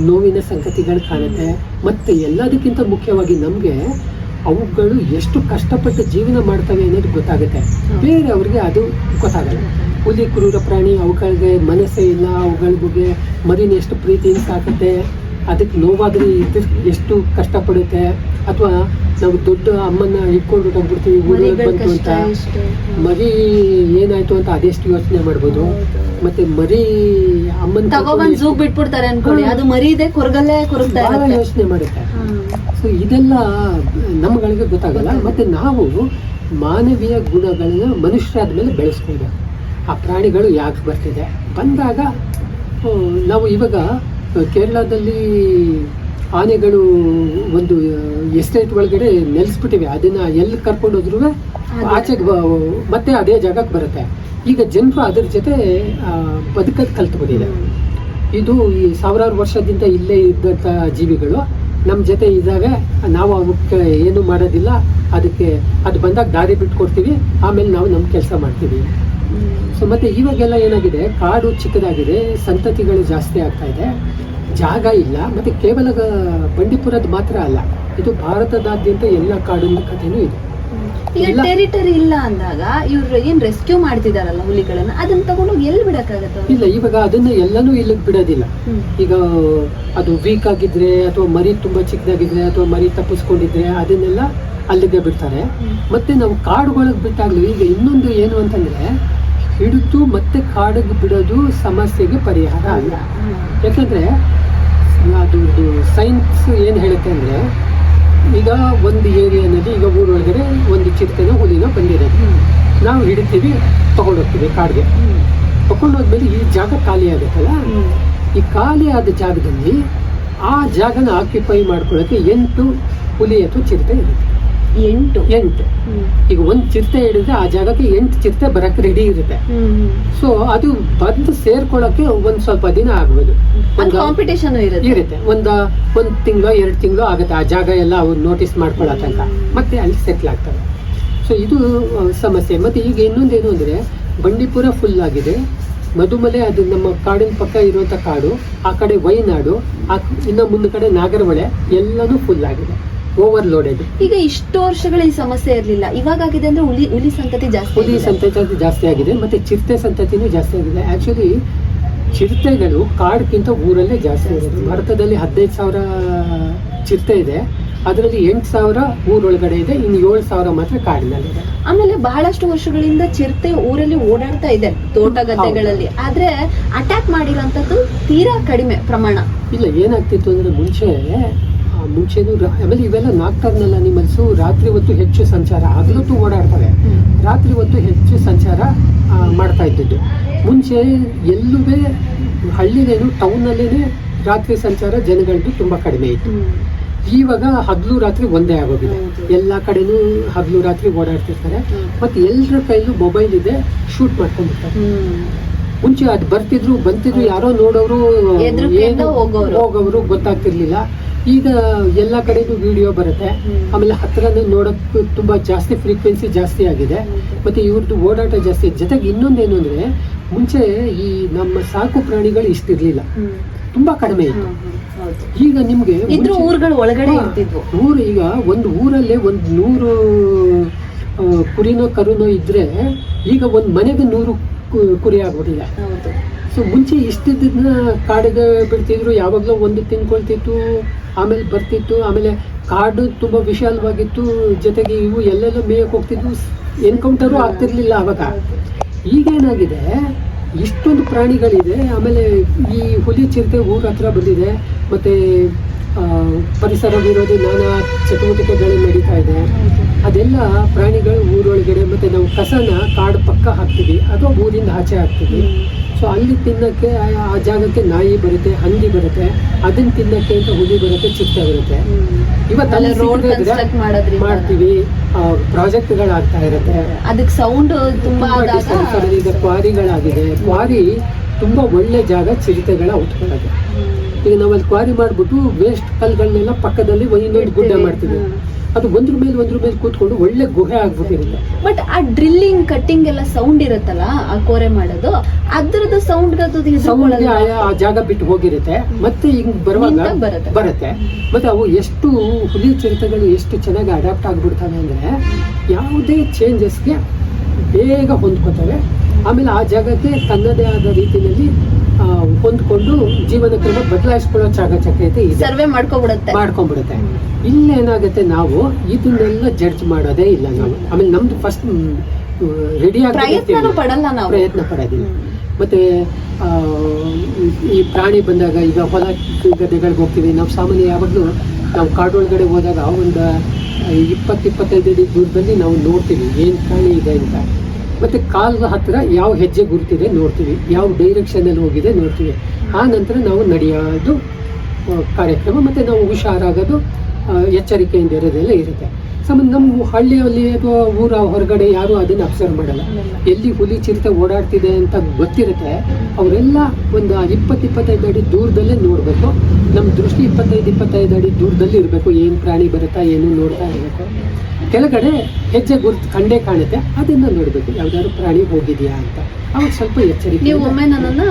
ನೋವಿನ ಸಂಗತಿಗಳು ಕಾಣುತ್ತೆ. ಮತ್ತು ಎಲ್ಲದಕ್ಕಿಂತ ಮುಖ್ಯವಾಗಿ ನಮಗೆ ಅವುಗಳು ಎಷ್ಟು ಕಷ್ಟಪಟ್ಟು ಜೀವನ ಮಾಡ್ತವೆ ಅನ್ನೋದು ಗೊತ್ತಾಗುತ್ತೆ. ಬೇರೆ ಅವ್ರಿಗೆ ಅದು ಗೊತ್ತಾಗಲ್ಲ. ಹುಲಿ ಕ್ರೂರ ಪ್ರಾಣಿ ಅವುಗಳಿಗೆ ಮನಸ್ಸೇ ಇಲ್ಲ. ಅವುಗಳಿಗೆ ಬಗ್ಗೆ ಮರಿನ ಎಷ್ಟು ಪ್ರೀತಿಯಿಂದ ಸಾಕುತ್ತೆ. ಅದಕ್ಕೆ ನೋವಾದ್ರೆ ಇದು ಎಷ್ಟು ಕಷ್ಟಪಡುತ್ತೆ. ಅಥವಾ ನಾವು ದೊಡ್ಡ ಅಮ್ಮನ್ನ ಇಟ್ಕೊಂಡು ಹೋಗ್ಬಿಡ್ತೀವಿ ಬಂತು ಅಂತ. ಮರಿ ಏನಾಯ್ತು ಅಂತ ಅದೆಷ್ಟು ಯೋಚನೆ ಮಾಡ್ಬೋದು. ಮತ್ತೆ ಮರಿ ಅಮ್ಮನ
ಬಿಟ್ಬಿಡ್ತಾರೆ ಅನ್ಕೊಳ್ಳಿ. ಅದು ಮರಿ ಇದೆ ಕೊರಗಲ್ಲೇ
ಯೋಚನೆ ಮಾಡುತ್ತೆ. ಸೊ ಇದೆಲ್ಲ ನಮ್ಗಳಿಗೆ ಗೊತ್ತಾಗಲ್ಲ. ಮತ್ತೆ ನಾವು ಮಾನವೀಯ ಗುಣಗಳನ್ನ ಮನುಷ್ಯರಾದ ಮೇಲೆ ಬೆಳೆಸ್ಕೊಂಡು. ಆ ಪ್ರಾಣಿಗಳು ಯಾಕೆ ಬರ್ತಿದೆ? ಬಂದಾಗ ನಾವು ಇವಾಗ ಕೇರಳದಲ್ಲಿ ಆನೆಗಳು ಒಂದು ಎಸ್ಟೇಟ್ ಒಳಗಡೆ ನೆಲೆಸ್ಬಿಟ್ಟಿವೆ. ಅದನ್ನ ಎಲ್ಲಿ ಕರ್ಕೊಂಡು ಹೋದ್ರು ಆಚೆಗೆ ಮತ್ತೆ ಅದೇ ಜಾಗಕ್ಕೆ ಬರುತ್ತೆ. ಈಗ ಜನರು ಅದ್ರ ಜೊತೆ ಬದುಕದ್ ಕಲ್ತ್ಬಿಟ್ಟಿದೆ. ಇದು ಈ ಸಾವಿರಾರು ವರ್ಷದಿಂದ ಇಲ್ಲೇ ಇದ್ದಂಥ ಜೀವಿಗಳು. ನಮ್ಮ ಜೊತೆ ಇದ್ದಾಗ, ನಾವು ಅವಕ್ಕೆ ಏನು ಮಾಡೋದಿಲ್ಲ, ಅದಕ್ಕೆ ಅದು ಬಂದಾಗ ದಾರಿ ಬಿಟ್ಕೊಡ್ತೀವಿ, ಆಮೇಲೆ ನಾವು ನಮ್ಮ ಕೆಲಸ ಮಾಡ್ತೀವಿ. ಸೊ ಮತ್ತೆ ಇವಾಗೆಲ್ಲ ಏನಾಗಿದೆ, ಕಾಡು ಚಿಕ್ಕದಾಗಿದೆ, ಸಂತತಿಗಳು ಜಾಸ್ತಿ ಆಗ್ತಾ ಇದೆ, ಜಾಗ ಇಲ್ಲ, ಮತ್ತೆ ಕೇವಲ ಬಂಡೀಪುರದ ಮಾತ್ರ ಅಲ್ಲ, ಇದು ಭಾರತದಾದ್ಯಂತ ಎಲ್ಲ ಕಾಡಿನ ಕಥೆನೂ ಇದೆ.
ಈಗ. ಟೆರಿಟರಿ ಇಲ್ಲ ಅಂದಾಗ ಇವ್ರು ಏನ್ ರೆಸ್ಕ್ಯೂ ಮಾಡ್ತಿದಾರಲ್ಲ ಹುಲಿಗಳನ್ನ? ಅದನ್ನ ತಗೊಂಡು ಎಲ್ಲಿ ಬಿಡಕ್ಕಾಗತ್ತ
ಇಲ್ಲ ಇವಾಗ ಅದನ್ನ ಎಲ್ಲನೂ ಇಲ್ಲಿಗೆ ಬಿಡೋದಿಲ್ಲ. ಈಗ ಅದು ವೀಕ್ ಆಗಿದ್ರೆ ಅಥವಾ ಮರಿ ತುಂಬಾ ಚಿಕ್ಕದಾಗಿದ್ರೆ ಅಥವಾ ಮರಿ ತಪ್ಪಿಸ್ಕೊಂಡಿದ್ರೆ ಅದನ್ನೆಲ್ಲ ಅಲ್ಲಿಗೆ ಬಿಡ್ತಾರೆ. ಮತ್ತೆ ನಾವು ಕಾಡುಗಳಿಗೆ ಬಿಟ್ಟಾಗ್ಲೂ ಈಗ ಇನ್ನೊಂದು ಏನು ಅಂತಂದ್ರೆ ಹಿಡಿದು ಮತ್ತೆ ಕಾಡಿಗೆ ಬಿಡೋದು ಸಮಸ್ಯೆಗೆ ಪರಿಹಾರ ಅಲ್ಲ. ಯಾಕಂದ್ರೆ ಅದು ಸೈನ್ಸ್ ಏನು ಹೇಳುತ್ತೆ ಅಂದ್ರೆ ಈಗ ಒಂದು ಏರಿಯಾನಲ್ಲಿ ಈಗ ಊರೊಳಗಡೆ ಒಂದು ಚಿರತೆನೋ ಹುಲಿನ ಬಂದಿದೆ. ನಾವು ಹಿಡಿತೀವಿ ತೊಗೊಂಡೋಗ್ತೀವಿ ಕಾಡಿಗೆ. ತಗೊಂಡೋದ್ಮೇಲೆ ಈ ಜಾಗ ಖಾಲಿ ಆಗುತ್ತಲ್ಲ? ಈ ಖಾಲಿ ಆದ ಜಾಗದಲ್ಲಿ ಆ ಜಾಗನ ಆಕ್ಯುಪೈ ಮಾಡ್ಕೊಳ್ಳೋಕ್ಕೆ ಎಂಟು ಹುಲಿ ಅಥವಾ ಚಿರತೆ ಇರುತ್ತೆ.
ಎಂಟು.
ಎಂಟು. ಈಗ ಒಂದು ಚಿರತೆ ಹಿಡಿದ್ರೆ ಆ ಜಾಗಕ್ಕೆ ಎಂಟು ಚಿರತೆ ಬರಕ್ ರೆಡಿ ಇರುತ್ತೆ. ಸೊ ಅದು ಬಂದು ಸೇರ್ಕೊಳ್ಳೋಕೆ ಒಂದ್ ಸ್ವಲ್ಪ ದಿನ ಆಗ್ಬೋದು. ಒಂದು
ಕಾಂಪಿಟೇಷನ್ ಇರುತ್ತೆ.
ಒಂದ ಒಂದ್ ತಿಂಗಳು ಎರಡು ತಿಂಗಳು ಆಗುತ್ತೆ. ಆ ಜಾಗ ಎಲ್ಲ ಅವ್ರು ನೋಟಿಸ್ ಮಾಡ್ಕೊಳ್ಳೋ ತನಕ. ಮತ್ತೆ ಅಲ್ಲಿ ಸೆಟ್ಲ್ ಆಗ್ತವೆ ಸೊ ಇದು ಸಮಸ್ಯೆ. ಮತ್ತೆ ಈಗ ಇನ್ನೊಂದೇನು ಅಂದ್ರೆ ಬಂಡೀಪುರ ಫುಲ್ ಆಗಿದೆ. ಮಧುಮಲೆ ಅದು ನಮ್ಮ ಕಾಡಿನ ಪಕ್ಕ ಇರುವಂತ ಕಾಡು ಆ ಕಡೆ ವೈನಾಡು ಆ ಇನ್ನು ಮುಂದೆ ಕಡೆ ನಾಗರಹೊಳೆ ಎಲ್ಲನೂ ಫುಲ್ ಆಗಿದೆ. ಓವರ್ಲೋಡೆಡ್
ಈಗ ಇಷ್ಟು ವರ್ಷಗಳ ಈ ಸಮಸ್ಯೆ ಇರಲಿಲ್ಲ. ಇವಾಗ ಆಗಿದೆ ಅಂದ್ರೆ ಹುಲಿ ಹುಲಿ ಸಂತತಿ ಜಾಸ್ತಿ
ಹುಲಿ ಸಂತತಿ ಜಾಸ್ತಿ ಆಗಿದೆ ಮತ್ತೆ ಚಿರತೆ ಸಂತತಿನೂ ಜಾಸ್ತಿ ಆಗಿದೆ. ಆಕ್ಚುಲಿ ಚಿರತೆಗಳು ಕಾಡ್ಗಿಂತ ಊರಲ್ಲೇ ಜಾಸ್ತಿ ಇರುತ್ತೆ. ಭಾರತದಲ್ಲಿ ಹದಿನೈದು ಸಾವಿರ ಚಿರತೆ ಇದೆ. ಅದರಲ್ಲಿ ಎಂಟು ಸಾವಿರ ಊರೊಳಗಡೆ ಇದೆ ಇನ್ನು ಏಳು ಸಾವಿರ ಮಾತ್ರ ಕಾಡಿನಲ್ಲಿದೆ.
ಆಮೇಲೆ ಬಹಳಷ್ಟು ವರ್ಷಗಳಿಂದ ಚಿರತೆ ಊರಲ್ಲಿ ಓಡಾಡ್ತಾ ಇದೆ ತೋಟ ಗದ್ದೆಗಳಲ್ಲಿ. ಆದ್ರೆ ಅಟ್ಯಾಕ್ ಮಾಡಿರೋಂಥದ್ದು ತೀರಾ ಕಡಿಮೆ ಪ್ರಮಾಣ.
ಇಲ್ಲ ಏನಾಗ್ತಿತ್ತು ಅಂದ್ರೆ ಮುಂಚೆ ಮುಂಚೆನೂ ಆಮೇಲೆ ಇವೆಲ್ಲ ನಾಕ್ಟರ್ನಲ್ಲ ಅನಿಮಲ್ಸು ರಾತ್ರಿ ಹೊತ್ತು ಹೆಚ್ಚು ಸಂಚಾರ. ಹಗಲೊತ್ತು ಓಡಾಡ್ತವೆ ರಾತ್ರಿ ಹೊತ್ತು ಹೆಚ್ಚು ಸಂಚಾರ ಮಾಡ್ತಾ ಇದ್ದಿದ್ದು. ಮುಂಚೆ ಎಲ್ಲೂ ಹಳ್ಳಿಲೇನು ಟೌನಲ್ಲೇ ರಾತ್ರಿ ಸಂಚಾರ ಜನಗಳದ್ದು ತುಂಬ ಕಡಿಮೆ ಇತ್ತು. ಇವಾಗ ಹಗಲು ರಾತ್ರಿ ಒಂದೇ ಆಗೋಗಿದೆ. ಎಲ್ಲ ಕಡೆನೂ ಹಗಲು ರಾತ್ರಿ ಓಡಾಡ್ತಿರ್ತಾರೆ. ಮತ್ತೆ ಎಲ್ಲರ ಕೈಲೂ ಮೊಬೈಲ್ ಇದೆ ಶೂಟ್ ಮಾಡ್ಕೊಂಡ್ಬಿಡ್ತಾರೆ. ಮುಂಚೆ ಅದು ಬರ್ತಿದ್ರು ಬಂತಿದ್ರು ಯಾರೋ ನೋಡೋರು.
ಹೋಗೋರು
ಗೊತ್ತಾಗ್ತಿರ್ಲಿಲ್ಲ. ಈಗ ಎಲ್ಲ ಕಡೆಗೂ ವಿಡಿಯೋ ಬರುತ್ತೆ. ಆಮೇಲೆ ಹತ್ರನೇ ನೋಡಕ್ ತುಂಬಾ ಜಾಸ್ತಿ ಫ್ರೀಕ್ವೆನ್ಸಿ ಜಾಸ್ತಿ ಆಗಿದೆ. ಮತ್ತೆ ಇವ್ರದ್ದು ಓಡಾಟ ಜಾಸ್ತಿ ಜೊತೆಗೆ ಇನ್ನೊಂದೇನು ಅಂದ್ರೆ ಮುಂಚೆ ಈ ನಮ್ಮ ಸಾಕು ಪ್ರಾಣಿಗಳು ಇಷ್ಟಿರ್ಲಿಲ್ಲ. ತುಂಬಾ ಕಡಿಮೆ ಇತ್ತು. ಈಗ ನಿಮ್ಗೆ
ಊರುಗಳು ಒಳಗಡೆ
ಊರು ಈಗ ಒಂದು ಊರಲ್ಲೇ ಒಂದು ನೂರು ಕುರಿನೋ ಕರುನೋ ಇದ್ರೆ ಈಗ ಒಂದು ಮನೆಗೆ ನೂರು ಕುರಿ ಆಗ್ಬಿಟ್ಟಿದೆ. ಸೊ ಮುಂಚೆ ಇಷ್ಟಿದ್ದನ್ನ ಕಾಡಿಗೆ ಬಿಡ್ತಿದ್ರು ಯಾವಾಗಲೂ ಒಂದು ತಿನ್ಕೊಳ್ತಿತ್ತು ಆಮೇಲೆ ಬರ್ತಿತ್ತು, ಆಮೇಲೆ ಕಾಡು ತುಂಬ ವಿಶಾಲವಾಗಿತ್ತು, ಜೊತೆಗೆ ಇವು ಎಲ್ಲೆಲ್ಲ ಮೇಯಕ್ಕೆ ಹೋಗ್ತಿದ್ವು, ಎನ್ಕೌಂಟರು ಆಗ್ತಿರ್ಲಿಲ್ಲ ಅವಾಗ. ಈಗೇನಾಗಿದೆ, ಇಷ್ಟೊಂದು ಪ್ರಾಣಿಗಳಿದೆ, ಆಮೇಲೆ ಈ ಹುಲಿ ಚಿರತೆ ಊರ ಹತ್ರ ಬಂದಿದೆ, ಮತ್ತೆ ಪರಿಸರ ವಿರೋಧಿ ನಾನಾ ಚಟುವಟಿಕೆಗಳು ನಡೀತಾ ಇದೆ. ಅದೆಲ್ಲ ಪ್ರಾಣಿಗಳು ಊರೊಳಗಡೆ, ಮತ್ತೆ ನಾವು ಕಸನ ಕಾಡು ಪಕ್ಕ ಹಾಕ್ತೀವಿ ಅಥವಾ ಊರಿಂದ ಆಚೆ ಹಾಕ್ತೀವಿ ಸೊ ಅಲ್ಲಿ ತಿನ್ನಕ್ಕೆ ಆ- ಜಾಗಕ್ಕೆ ನಾಯಿ ಬರುತ್ತೆ ಹಂದಿ ಬರುತ್ತೆ ಅದನ್ನ ತಿನ್ನಕ್ಕೆ ಅಂತ ಹುಲಿ ಬರುತ್ತೆ ಚಿರತೆ ಬರುತ್ತೆ. ಇವತ್ತು
ರೋಡ್
ಮಾಡ್ತೀವಿ ಪ್ರಾಜೆಕ್ಟ್ಗಳಾಗ್ತಾ ಇರುತ್ತೆ.
ಅದಕ್ಕೆ ಸೌಂಡ್ ತುಂಬಾ
ಈಗ ಕ್ವಾರಿಗಳಾಗಿದೆ. ಕ್ವಾರಿ ತುಂಬಾ ಒಳ್ಳೆ ಜಾಗ ಚಿರತೆಗಳ ಉಟ್ಕೊಳ್ಳೋದು. ಈಗ ನಾವಲ್ಲಿ ಕ್ವಾರಿ ಮಾಡ್ಬಿಟ್ಟು ವೇಸ್ಟ್ ಕಲ್ಗಳನ್ನೆಲ್ಲ ಪಕ್ಕದಲ್ಲಿ ಒಂದೊಂದು ಗುಡ್ಡ ಮಾಡ್ತೀವಿ. ಅದು ಒಂದ್ರ ಮೇಲೆ ಒಂದ್ರ ಮೇಲೆ ಕೂತ್ಕೊಂಡು ಒಳ್ಳೆ ಗುಹೆ ಆಗ್ಬಿಟ್ಟಿರುತ್ತೆ.
ಬಟ್ ಆ ಡ್ರಿಲ್ಲಿಂಗ್ ಕಟ್ಟಿಂಗ್ ಎಲ್ಲ ಸೌಂಡ್ ಇರುತ್ತಲ್ಲ ಆ ಕೋರೆ ಮಾಡೋದು ಅದ್ರದ್ದು ಸೌಂಡ್
ಸೌಂಡ್ ಆ ಜಾಗ ಬಿಟ್ಟು ಹೋಗಿರುತ್ತೆ. ಮತ್ತೆ ಹಿಂಗ್ ಬರುವಾಗ
ಬರುತ್ತೆ.
ಬರುತ್ತೆ. ಮತ್ತೆ ಅವು ಎಷ್ಟು ಹುಲಿ ಚಿರತೆಗಳು ಎಷ್ಟು ಚೆನ್ನಾಗಿ ಅಡಾಪ್ಟ್ ಆಗ್ಬಿಡ್ತವೆ ಅಂದ್ರೆ ಯಾವುದೇ ಚೇಂಜಸ್ಗೆ ಬೇಗ ಹೊಂದ್ಕೋತವೆ. ಆಮೇಲೆ ಆ ಜಾಗಕ್ಕೆ ತನ್ನದೇ ಆದ ರೀತಿಯಲ್ಲಿ ಹೊಂದ್ಕೊಂಡು ಜೀವನ ಕ್ರಮ ಬದಲಾಯಿಸ್ಕೊಳ್ಳೋ ಚಾಕಚಕ್ಯತೆ
ಸರ್ವೆ ಮಾಡ್ಕೊಂಡ್ಬಿಡುತ್ತೆ.
ಮಾಡ್ಕೊಂಡ್ಬಿಡುತ್ತೆ. ಇಲ್ಲೇನಾಗುತ್ತೆ ನಾವು ಇದನ್ನೆಲ್ಲ ಜಡ್ಜ್ ಮಾಡೋದೇ ಇಲ್ಲ ನಾವು. ಆಮೇಲೆ ನಮ್ದು ಫಸ್ಟ್ ರೆಡಿ ಪ್ರಯತ್ನ ಪಡೋದಿಲ್ಲ. ಮತ್ತೆ ಈ ಪ್ರಾಣಿ ಬಂದಾಗ ಈಗ ಹೊಲ ಗದ್ದೆಗಳಿಗೆ ಹೋಗ್ತೀವಿ. ನಾವು ಸಾಮಾನ್ಯ ಯಾವಾಗಲೂ ನಾವು ಕಾಡೊಳಗಡೆ ಹೋದಾಗ ಒಂದು ಇಪ್ಪತ್ತು ಇಪ್ಪತ್ತೈದು ಅಡಿ ದೂರದಲ್ಲಿ ನಾವು ನೋಡ್ತೀವಿ. ಏನು ಪ್ರಾಣಿ ಇದೆ ಅಂತ. ಮತ್ತೆ ಕಾಲದ ಹತ್ತಿರ ಯಾವ ಹೆಜ್ಜೆ ಗುರುತಿದೆ ನೋಡ್ತೀವಿ, ಯಾವ ಡೈರೆಕ್ಷನಲ್ಲಿ ಹೋಗಿದೆ ನೋಡ್ತೀವಿ. ಆ ನಂತರ ನಾವು ನಡೆಯೋದು ಕಾರ್ಯಕ್ರಮ ಮತ್ತೆ ನಾವು ಹುಷಾರಾಗೋದು ಎಚ್ಚರಿಕೆಯಿಂದ ಇರೋದೆಲ್ಲ ಇರುತ್ತೆ. ಸಮ ನಮ್ಮ ಹಳ್ಳಿಯಲ್ಲಿ ಅಥವಾ ಊರ ಹೊರಗಡೆ ಯಾರು ಅದನ್ನು ಅಬ್ಸರ್ವ್ ಮಾಡಲ್ಲ. ಎಲ್ಲಿ ಹುಲಿ ಚಿರತೆ ಓಡಾಡ್ತಿದೆ ಅಂತ ಗೊತ್ತಿರುತ್ತೆ, ಅವರೆಲ್ಲ ಒಂದು ಇಪ್ಪತ್ತು ಇಪ್ಪತ್ತೈದು ಅಡಿ ದೂರದಲ್ಲೇ ನೋಡಬೇಕು. ನಮ್ಮ ದೃಷ್ಟಿ ಇಪ್ಪತ್ತೈದು ಇಪ್ಪತ್ತೈದು ಅಡಿ ದೂರದಲ್ಲಿ ಇರಬೇಕು, ಏನು ಪ್ರಾಣಿ ಬರುತ್ತಾ, ಏನು ನೋಡ್ತಾ ಇರಬೇಕು. ಕೆಳಗಡೆ ಹೆಜ್ಜೆ ಗುರುತು ಕಂಡೇ ಕಾಣುತ್ತೆ. ಅದನ್ನು ನೋಡಬೇಕು. ಯಾವುದಾದ್ರು ಪ್ರಾಣಿ ಹೋಗಿದೆಯಾ ಅಂತ. ಅವಾಗ ಸ್ವಲ್ಪ ಎಚ್ಚರಿಕೆ
ನೀವು ಒಮ್ಮೆ ನನ್ನನ್ನ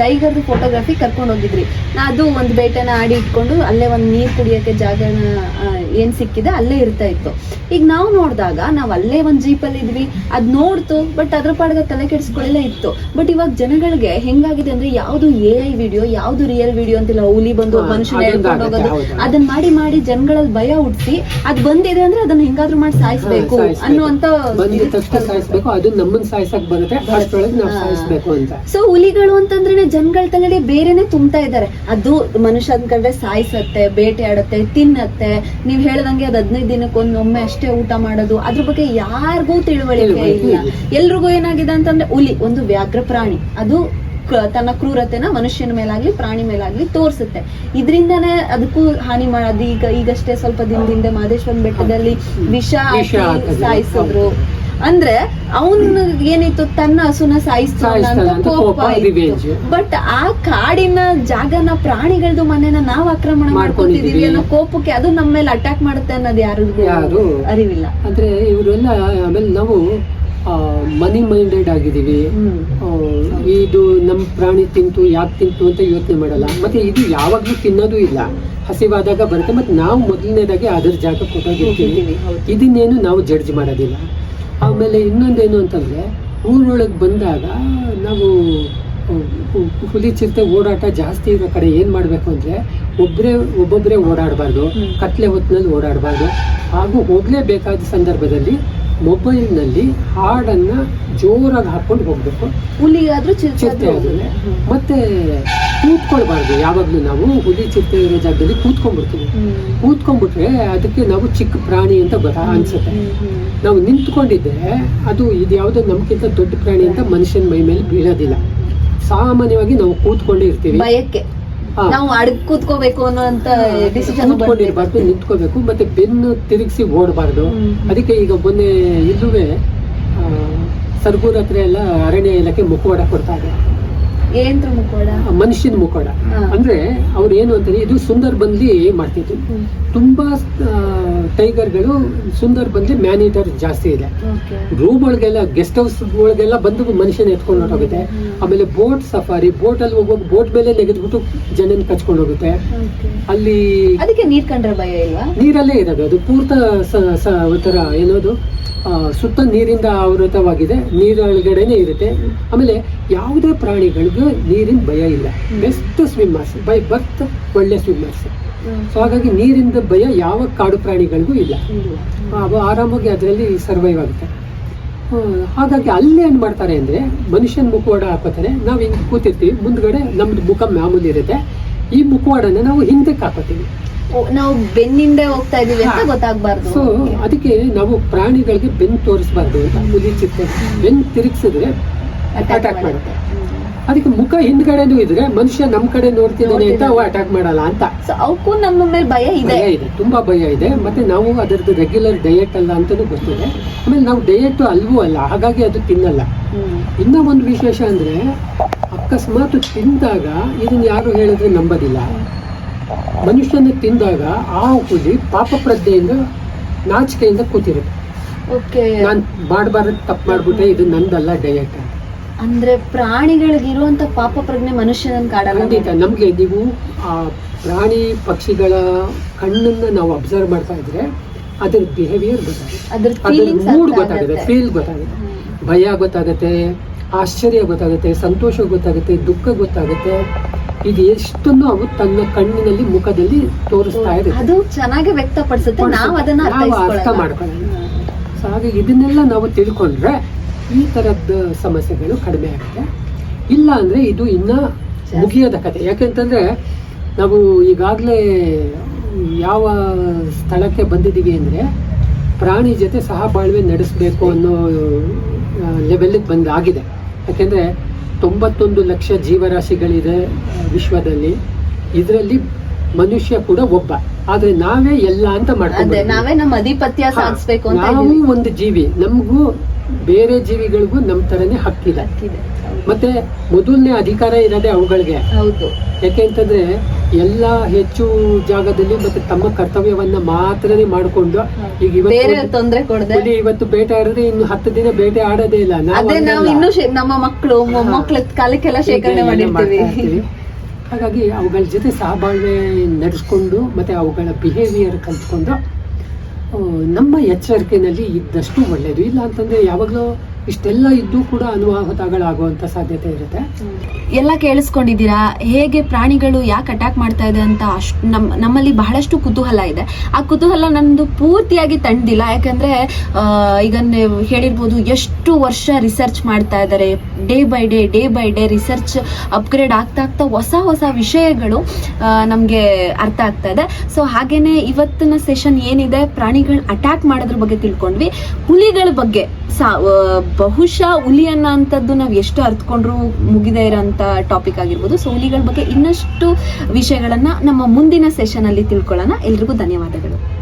ಟೈಗರ್ ಫೋಟೋಗ್ರಫಿ ಕರ್ಕೊಂಡು ಹೋಗಿದ್ರಿ. ಅದು ಒಂದು ಬೇಟೆನ ಆಡಿ ಇಟ್ಕೊಂಡು ಅಲ್ಲೇ ಒಂದು ನೀರ್ ಕುಡಿಯಕ್ಕೆ ಜಾಗನ ಏನ್ ಸಿಕ್ಕಿದೆ ಅಲ್ಲೇ ಇರ್ತಾ ಇತ್ತು. ಈಗ ನಾವು ನೋಡಿದಾಗ ನಾವು ಅಲ್ಲೇ ಒಂದು ಜೀಪಲ್ಲಿ ಇದ್ವಿ. ಅದ್ ನೋಡ್ತು ಬಟ್ ಅದ್ರ ಪಾಡ್ಗೆ ತಲೆ ಕೆಡಿಸ್ಕೊಳ್ಳೇ ಇತ್ತು. ಬಟ್ ಇವಾಗ ಜನಗಳಿಗೆ ಹೆಂಗಾಗಿದೆ ಅಂದ್ರೆ ಯಾವ್ದು ಎ ಐ ವಿಡಿಯೋ ಯಾವ್ದು ರಿಯಲ್ ವಿಡಿಯೋ ಅಂತಿಲ್ಲ. ಹುಲಿ ಬಂದು ಮನುಷ್ಯನ ಹೇಳ್ಕೊಂಡು ಹೋಗೋದು. ಅದನ್ನ ಮಾಡಿ ಮಾಡಿ ಜನಗಳಲ್ಲಿ ಭಯ ಹುಟ್ಟಿಸಿ ಅದ್ ಬಂದಿದೆ ಅಂದ್ರೆ ಅದನ್ನ ಹೆಂಗಾದ್ರೂ ಮಾಡಿ ಸಾಯಿಸ್ಬೇಕು ಅನ್ನುವಂತ
ಸಾಯಿಸ್ಬೇಕು. ಅದು ನಮ್ಮನ್ನ ಸಾಯಿಸಕ್ ಬರುತ್ತೆ. ಅಷ್ಟರೊಳಗೆ ನಾವು ಸಾಯಿಸ್ಬೇಕು ಅಂತ.
ಸೊ ಹುಲಿಗಳು ಅಂತಂದ್ರೆ ಜನಗಳ ತಲೆಡೆ ಬೇರೆನೆ ತುಂಬ್ತಾ ಇದ್ದಾರೆ. ಅದು ಮನುಷ್ಯ ಅನ್ಕೊಂಡ್ರೆ ಸಾಯಿಸತ್ತೆ ಬೇಟೆ ಆಡತ್ತೆ ತಿನ್ನತ್ತೆ. ನೀವ್ ಹೇಳ್ದಂಗೆ ಅದ್ ಹದಿನೈದು ದಿನಕ್ಕೊಂದೊಮ್ಮೆ ಅಷ್ಟೇ ಊಟ ಮಾಡೋದು. ಅದ್ರ ಬಗ್ಗೆ ಯಾರಿಗೂ ತಿಳುವಳಿಕೆ ಇಲ್ಲ. ಎಲ್ರಿಗೂ ಏನಾಗಿದೆ ಅಂತಂದ್ರೆ ಹುಲಿ ಒಂದು ವ್ಯಾಘ್ರ ಪ್ರಾಣಿ. ಅದು ತನ್ನ ಕ್ರೂರತೆನ ಮನುಷ್ಯನ ಮೇಲಾಗ್ಲಿ ಪ್ರಾಣಿ ಮೇಲಾಗ್ಲಿ ತೋರಿಸುತ್ತೆ. ಇದರಿಂದಾನೇ ಅದಕ್ಕೂ ಹಾನಿ ಮಾಡೋದು. ಈಗ ಈಗಷ್ಟೇ ಸ್ವಲ್ಪ ದಿನದಿಂದ ಮಹದೇಶ್ವರನ ಬೆಟ್ಟದಲ್ಲಿ ವಿಷ ಸಾಯಿಸಿದ್ರು. ಅಂದ್ರೆ ಅವನ್ ಏನಿತ್ತು ತನ್ನ ಹಸುನ ಸಾಯಿಸ್ತಾನು ಬಟ್ ಆ ಕಾಡಿನ ಜಾಗನ ಪ್ರಾಣಿಗಳದ್ದು ಮನೆನ ನಾವ್ ಆಕ್ರಮಣ ಮಾಡ್ಕೊಂಡಿದೀವಿ. ಅನ್ನೋ ಕೋಪಕ್ಕೆ ಅದು ನಮ್ಮ ಮೇಲೆ ಅಟ್ಯಾಕ್ ಮಾಡುತ್ತೆ ಅನ್ನೋದು ಯಾರಿಗೂ
ಯಾರು?
ಅರಿವಿಲ್ಲ.
ಅಂದ್ರೆ ಇವರೆಲ್ಲ ಆಮೇಲೆ ನಾವು ಮನಿ ಮೈಂಡೆಡ್ ಆಗಿದ್ದೀವಿ ಇದು ನಮ್ಮ ಪ್ರಾಣಿ ತಿಂತು ಯಾಕೆ ತಿಂತು ಅಂತ ಯೋಚನೆ ಮಾಡಲ್ಲ. ಮತ್ತೆ ಇದು ಯಾವಾಗ್ಲೂ ತಿನ್ನೋದು ಇಲ್ಲ. ಹಸಿವಾದಾಗ ಬರುತ್ತೆ ಮತ್ತೆ ನಾವು ಮೊದಲನೇದಾಗಿ ಅದರ
ಜಾಗಕ್ಕೆ ಹೌದು.
ಇದನ್ನೇನು ನಾವು ಜಡ್ಜ್ ಮಾಡೋದಿಲ್ಲ. ಆಮೇಲೆ ಇನ್ನೊಂದೇನು ಅಂತಂದ್ರೆ ಊರೊಳಗೆ ಬಂದಾಗ ನಾವು ಹುಲಿ ಚಿರತೆ ಓಡಾಟ ಜಾಸ್ತಿ ಇರೋ ಕಡೆ ಏನು ಮಾಡಬೇಕು ಅಂದ್ರೆ ಒಬ್ಬರೇ ಒಬ್ಬೊಬ್ಬರೇ ಓಡಾಡಬಾರ್ದು. ಕತ್ಲೆ ಹೊತ್ತಿನಲ್ಲಿ ಓಡಾಡಬಾರ್ದು. ಹಾಗೂ ಹೋಗ್ಲೇಬೇಕಾದ ಸಂದರ್ಭದಲ್ಲಿ ಮೊಬೈಲ್ನಲ್ಲಿ ಹಾಡನ್ನು ಜೋರಾಗಿ ಹಾಕೊಂಡು ಹೋಗಬೇಕು.
ಹುಲಿ
ಆದರೂ
ಚಿರತೆ
ಆದರೆ ಮತ್ತೆ ಕೂತ್ಕೊಳ್ಬಾರ್ದು. ಯಾವಾಗಲೂ ನಾವು ಹುಲಿ ಚಿರತೆ ಇರೋ ಜಾಗದಲ್ಲಿ ಕೂತ್ಕೊಂಡ್ಬಿಡ್ತೀವಿ. ಕೂತ್ಕೊಂಡ್ಬಿಟ್ರೆ ಅದಕ್ಕೆ ನಾವು ಚಿಕ್ಕ ಪ್ರಾಣಿ ಅಂತ ಬರ ಅನ್ಸುತ್ತೆ. ನಾವು ನಿಂತ್ಕೊಂಡಿದ್ರೆ ಅದು ಇದು ಯಾವುದೋ ನಮ್ಗಿಂತ ದೊಡ್ಡ ಪ್ರಾಣಿ ಅಂತ ಮನುಷ್ಯನ ಮೈ ಮೇಲೆ ಬೀಳೋದಿಲ್ಲ. ಸಾಮಾನ್ಯವಾಗಿ ನಾವು ಕೂತ್ಕೊಂಡೇ ಇರ್ತೀವಿ.
ಭಯಕ್ಕೆ. ನಾವು ಅಡಗ್ ಕೂತ್ಕೋಬೇಕು ಅನ್ನೋ ಡಿಸಿಷನ್
ಕೂತ್ಕೊಂಡಿರ್ಬಾರ್ದು ನಿಂತ್ಕೋಬೇಕು ಮತ್ತೆ ಬೆನ್ನು ತಿರುಗಿಸಿ ಓಡಬಾರ್ದು. ಅದಕ್ಕೆ ಈಗ ಮೊನ್ನೆ ಇಲ್ಲುವೆ ಸರ್ಗೂರ್ ಹತ್ರ ಎಲ್ಲ ಅರಣ್ಯ ಇಲಾಖೆ ಮುಖವಾಡ ಕೊಡ್ತಾ ಇದೆ.
ಏನ್ ಮುಖೋಡ
ಮನುಷ್ಯನ ಮುಖವಾಡ. ಅಂದ್ರೆ ಅವ್ರು ಏನು ಅಂತಾರೆ ಇದು ಸುಂದರ್ ಬಂದ್ಲಿ ಮಾಡ್ತಿದ್ರು ತುಂಬಾ ಟೈಗರ್ಗಳು ಸುಂದರ್ ಬಂದು ಮ್ಯಾನ್ ಈಟರ್ ಜಾಸ್ತಿ ಇದೆ. ರೂಮ್ ಒಳಗೆಲ್ಲ ಗೆಸ್ಟ್ ಹೌಸ್ ಒಳಗೆಲ್ಲ ಬಂದು ಮನುಷ್ಯನ ಎತ್ಕೊಂಡು ಹೋಗುತ್ತೆ ಆಮೇಲೆ ಬೋಟ್ ಸಫಾರಿ ಬೋಟ್ ಅಲ್ಲಿ ಹೋಗುವಾಗ ಬೋಟ್ ಮೇಲೆ ನೆಗೆದ್ಬಿಟ್ಟು ಜನನ ಕಚ್ಕೊಂಡು ಹೋಗುತ್ತೆ ಅಲ್ಲಿ
ಅದಕ್ಕೆ ನೀರ್ ಕಂಡ್ರೆ ಭಯ ಇಲ್ವಾ?
ನೀರಲ್ಲೇ ಇರೋದು. ಅದು ಪೂರ್ತ ಒಂಥರ ಏನೋದು ಸುತ್ತ ನೀರಿಂದ ಆವೃತವಾಗಿದೆ. ನೀರೊಳಗಡೆನೆ ಇರುತ್ತೆ. ಆಮೇಲೆ ಯಾವುದೇ ಪ್ರಾಣಿಗಳಿಗೂ ನೀರಿನ ಭಯ ಇಲ್ಲ. ಬೆಸ್ಟ್ ಸ್ವಿಮ್ಮರ್ಸ್ ಬೈ ಬರ್ತ್ ಒಳ್ಳೆ ಸ್ವಿಮ್ಮರ್ಸ್ ಸೊ ಹಾಗಾಗಿ ನೀರಿಂದ ಭಯ ಯಾವ ಕಾಡು ಪ್ರಾಣಿಗಳಿಗೂ ಇಲ್ಲ. ಅವು ಆರಾಮಾಗಿ ಅದರಲ್ಲಿ ಸರ್ವೈವ್ ಆಗುತ್ತೆ. ಹಾಗಾಗಿ ಅಲ್ಲಿ ಏನು ಮಾಡ್ತಾರೆ ಅಂದರೆ ಮನುಷ್ಯನ ಮುಖವಾಡ ಹಾಕೋತಾರೆ. ನಾವು ಹಿಂಗೆ ಕೂತಿರ್ತೀವಿ. ಮುಂದ್ಗಡೆ ನಮ್ದು ಮುಖ ಮಾಮೂಲಿ ಇರುತ್ತೆ. ಈ ಮುಖವಾಡನ ನಾವು ಹಿಂದಕ್ಕೆ ಹಾಕೋತೀವಿ
ನಾವು ಬೆನ್ನಿಂದೆ ಹೋಗ್ತಾ ಇದೀವಿ ಅಂತ ಗೊತ್ತಾಗಬಾರ್ದು.
ಸೊ ಅದಕ್ಕೆ ನಾವು ಪ್ರಾಣಿಗಳಿಗೆ ಬೆನ್ನು ತೋರಿಸಬಾರ್ದು ಅಂತ. ಮುದಿ ಚಿತ್ತೆ ಬೆನ್ನು ತಿರುಗಿಸಿದ್ರೆ ಅಟ್ಯಾಕ್ ಮಾಡುತ್ತೆ. ಅದಕ್ಕೆ ಮುಖ ಹಿಂದ್ಗಡೆನೂ ಇದ್ರೆ ಮನುಷ್ಯ ನಮ್ ಕಡೆ ನೋಡ್ತಿದ್ದಾನೆ ಅಂತ ಅವು ಅಟ್ಯಾಕ್ ಮಾಡಲ್ಲ ಅಂತ.
ಸೊ ಅವಕ್ಕೂ ನಮ್ಮ ಮೇಲೆ ಭಯ ಇದೆ.
ಭಯ ಇದೆ ತುಂಬಾ ಭಯ ಇದೆ. ಮತ್ತೆ ನಾವು ಅದರದ್ದು ರೆಗ್ಯುಲರ್ ಡಯಟ್ ಅಲ್ಲ ಅಂತಾನೂ ಗೊತ್ತಿದೆ. ಆಮೇಲೆ ನಾವು ಡಯಟ್ ಅಲ್ವೂ ಅಲ್ಲ ಹಾಗಾಗಿ ಅದು ತಿನ್ನಲ್ಲ. ಇನ್ನ ಒಂದು ವಿಶೇಷ ಅಂದ್ರೆ ಅಕಸ್ಮಾತ್ ತಿಂದಾಗ ಇದನ್ನ ಯಾರು ಹೇಳಿದ್ರೆ ನಂಬೋದಿಲ್ಲ. ಮನುಷ್ಯನ ತಿಂದಾಗ ಆ ಹುಲಿ ಪಾಪ ಪ್ರಜ್ಞೆಯಿಂದ ನಾಚಿಕೆಯಿಂದ ಕೂತಿರುತ್ತೆ.
ಓಕೆ
ನಾನ್ ಮಾಡಬಾರ್ದು ತಪ್ಪು ಮಾಡ್ಬಿಟ್ಟೆ ಇದು ನಂದಲ್ಲ ಡಯಟ್
ಅಂದ್ರೆ ಪ್ರಾಣಿಗಳಿಗೆ ಇರುವಂತ ಪಾಪ ಪ್ರಜ್ಞೆ ಮನುಷ್ಯನ ಕಾಡಲ್ಲ.
ಖಂಡಿತ ನಮ್ಗೆ ನೀವು ಆ ಪ್ರಾಣಿ ಪಕ್ಷಿಗಳ ಕಣ್ಣನ್ನ ನಾವು ಅಬ್ಸರ್ವ್ ಮಾಡ್ತಾ ಇದ್ರೆ ಅದ್ರ ಬಿಹೇವಿಯರ್ ಗೊತ್ತಾಗುತ್ತೆ.
ಅದರ
ಮೂಡ್ ಗೊತ್ತಾಗುತ್ತೆ ಫೀಲ್ ಗೊತ್ತಾಗುತ್ತೆ. ಭಯ ಗೊತ್ತಾಗುತ್ತೆ ಆಶ್ಚರ್ಯ ಗೊತ್ತಾಗುತ್ತೆ ಸಂತೋಷ ಗೊತ್ತಾಗುತ್ತೆ ದುಃಖ ಗೊತ್ತಾಗುತ್ತೆ. ಇದು ಎಷ್ಟನ್ನು ಅವು ತನ್ನ ಕಣ್ಣಿನಲ್ಲಿ ಮುಖದಲ್ಲಿ ತೋರಿಸ್ತಾ ಇರುತ್ತೆ.
ಅದು ಚೆನ್ನಾಗಿ ವ್ಯಕ್ತಪಡಿಸುತ್ತೆ. ನಾವು ಅದನ್ನ
ಅರ್ಥ ಮಾಡ್ಕೊಳ್ಳೋಣ ಸೊ ಹಾಗಾಗಿ ಇದನ್ನೆಲ್ಲ ನಾವು ತಿಳ್ಕೊಂಡ್ರೆ ಈ ಥರದ ಸಮಸ್ಯೆಗಳು ಕಡಿಮೆ ಆಗುತ್ತೆ. ಇಲ್ಲ ಅಂದ್ರೆ ಇದು ಇನ್ನ ಮುಗಿಯದ ಕತೆ ಯಾಕೆಂತಂದ್ರೆ ನಾವು ಈಗಾಗಲೇ ಯಾವ ಸ್ಥಳಕ್ಕೆ ಬಂದಿದ್ದೀವಿ ಅಂದ್ರೆ ಪ್ರಾಣಿ ಜೊತೆ ಸಹಬಾಳ್ವೆ ನಡೆಸಬೇಕು ಅನ್ನೋ ಲೆವೆಲ್ಗೆ ಬಂದಾಗಿದೆ ಆಗಿದೆ. ಯಾಕೆಂದ್ರೆ ತೊಂಬತ್ತೊಂದು ಲಕ್ಷ ಜೀವರಾಶಿಗಳಿದೆ ವಿಶ್ವದಲ್ಲಿ. ಇದರಲ್ಲಿ ಮನುಷ್ಯ ಕೂಡ ಒಬ್ಬ. ಆದ್ರೆ ನಾವೇ ಎಲ್ಲ ಅಂತ ಮಾಡ್ತೀವಿ
ನಾವೇ ನಮ್ಮ ಅಧಿಪತ್ಯ ಸಾಧಿಸಬೇಕು
ನಾವು ಒಂದು ಜೀವಿ. ನಮಗೂ ಬೇರೆ ಜೀವಿಗಳಿಗೂ ನಮ್ ತರನೇ ಹಕ್ಕಿದೆ. ಮತ್ತೆ ಮೊದಲನೇ ಅಧಿಕಾರ ಇರೋದೇ ಅವುಗಳಿಗೆ.
ಹೌದು.
ಯಾಕೆಂತಂದ್ರೆ ಎಲ್ಲ ಹೆಚ್ಚು ಜಾಗದಲ್ಲಿ ಮತ್ತೆ ತಮ್ಮ ಕರ್ತವ್ಯವನ್ನ ಮಾತ್ರನೇ ಮಾಡ್ಕೊಂಡು ಈಗ ಇವತ್ತು ಇವತ್ತು ಬೇಟೆ ಆಡಿದ್ರೆ ಇನ್ನು ಹತ್ತು ದಿನ ಬೇಟೆ ಆಡೋದೇ ಇಲ್ಲ.
ನಮ್ಮ ಮಕ್ಕಳು ಮೊಮ್ಮಕ್ಳ ಕಾಲಕ್ಕೆಲ್ಲ ಶೇಖರಣೆ
ಮಾಡಿ
ಮಾಡಿರ್ತೀವಿ.
ಹಾಗಾಗಿ ಅವುಗಳ ಜೊತೆ ಸಹಬಾಳ್ವೆ ನಡೆಸ್ಕೊಂಡು ಮತ್ತೆ ಅವುಗಳ ಬಿಹೇವಿಯರ್ ಕಲ್ತ್ಕೊಂಡು ನಮ್ಮ ಎಚ್ಚರಿಕೆಯಲ್ಲಿ ಇದ್ದಷ್ಟು ಒಳ್ಳೆಯದು ಇಲ್ಲ ಅಂತಂದ್ರೆ ಯಾವಾಗಲೂ ಇಷ್ಟೆಲ್ಲ ಇದ್ದು ಕೂಡ ಅನುವಾಹುತಗಳಾಗುವಂತ ಸಾಧ್ಯತೆ ಇರುತ್ತೆ.
ಎಲ್ಲ ಕೇಳಿಸ್ಕೊಂಡಿದ್ದೀರಾ? ಹೇಗೆ ಪ್ರಾಣಿಗಳು ಯಾಕೆ ಅಟ್ಯಾಕ್ ಮಾಡ್ತಾ ಇದೆ ಅಂತ ಅಷ್ಟು ನಮ್, ನಮ್ಮಲ್ಲಿ ಬಹಳಷ್ಟು ಕುತೂಹಲ ಇದೆ. ಆ ಕುತೂಹಲ ನಂದು ಪೂರ್ತಿಯಾಗಿ ತಣ್ದಿಲ್ಲ ಯಾಕಂದ್ರೆ ಈಗ ಹೇಳಿರ್ಬೋದು ಎಷ್ಟು ವರ್ಷ ರಿಸರ್ಚ್ ಮಾಡ್ತಾ ಇದ್ದಾರೆ day by day day by day research upgrade ಆಗ್ತಾ ಆಗ್ತಾ ಹೊಸ ಹೊಸ ವಿಷಯಗಳು ನಮಗೆ ಅರ್ಥ ಆಗ್ತಾ ಇದೆ. ಸೊ ಹಾಗೇನೆ ಇವತ್ತಿನ ಸೆಷನ್ ಏನಿದೆ? ಪ್ರಾಣಿಗಳು ಅಟ್ಯಾಕ್ ಮಾಡೋದ್ರ ಬಗ್ಗೆ ತಿಳ್ಕೊಂಡ್ವಿ. ಹುಲಿಗಳ ಬಗ್ಗೆ ಸಾ ಬಹುಶಃ ಹುಲಿ ಅನ್ನೋ ಅಂಥದ್ದು ನಾವು ಎಷ್ಟು ಅರ್ಥಕೊಂಡ್ರು ಮುಗಿದೇ ಇರೋಂಥ ಟಾಪಿಕ್ ಆಗಿರ್ಬೋದು. ಸೊ ಹುಲಿಗಳ ಬಗ್ಗೆ ಇನ್ನಷ್ಟು ವಿಷಯಗಳನ್ನು ನಮ್ಮ ಮುಂದಿನ ಸೆಷನಲ್ಲಿ ತಿಳ್ಕೊಳ್ಳೋಣ. ಎಲ್ರಿಗೂ ಧನ್ಯವಾದಗಳು.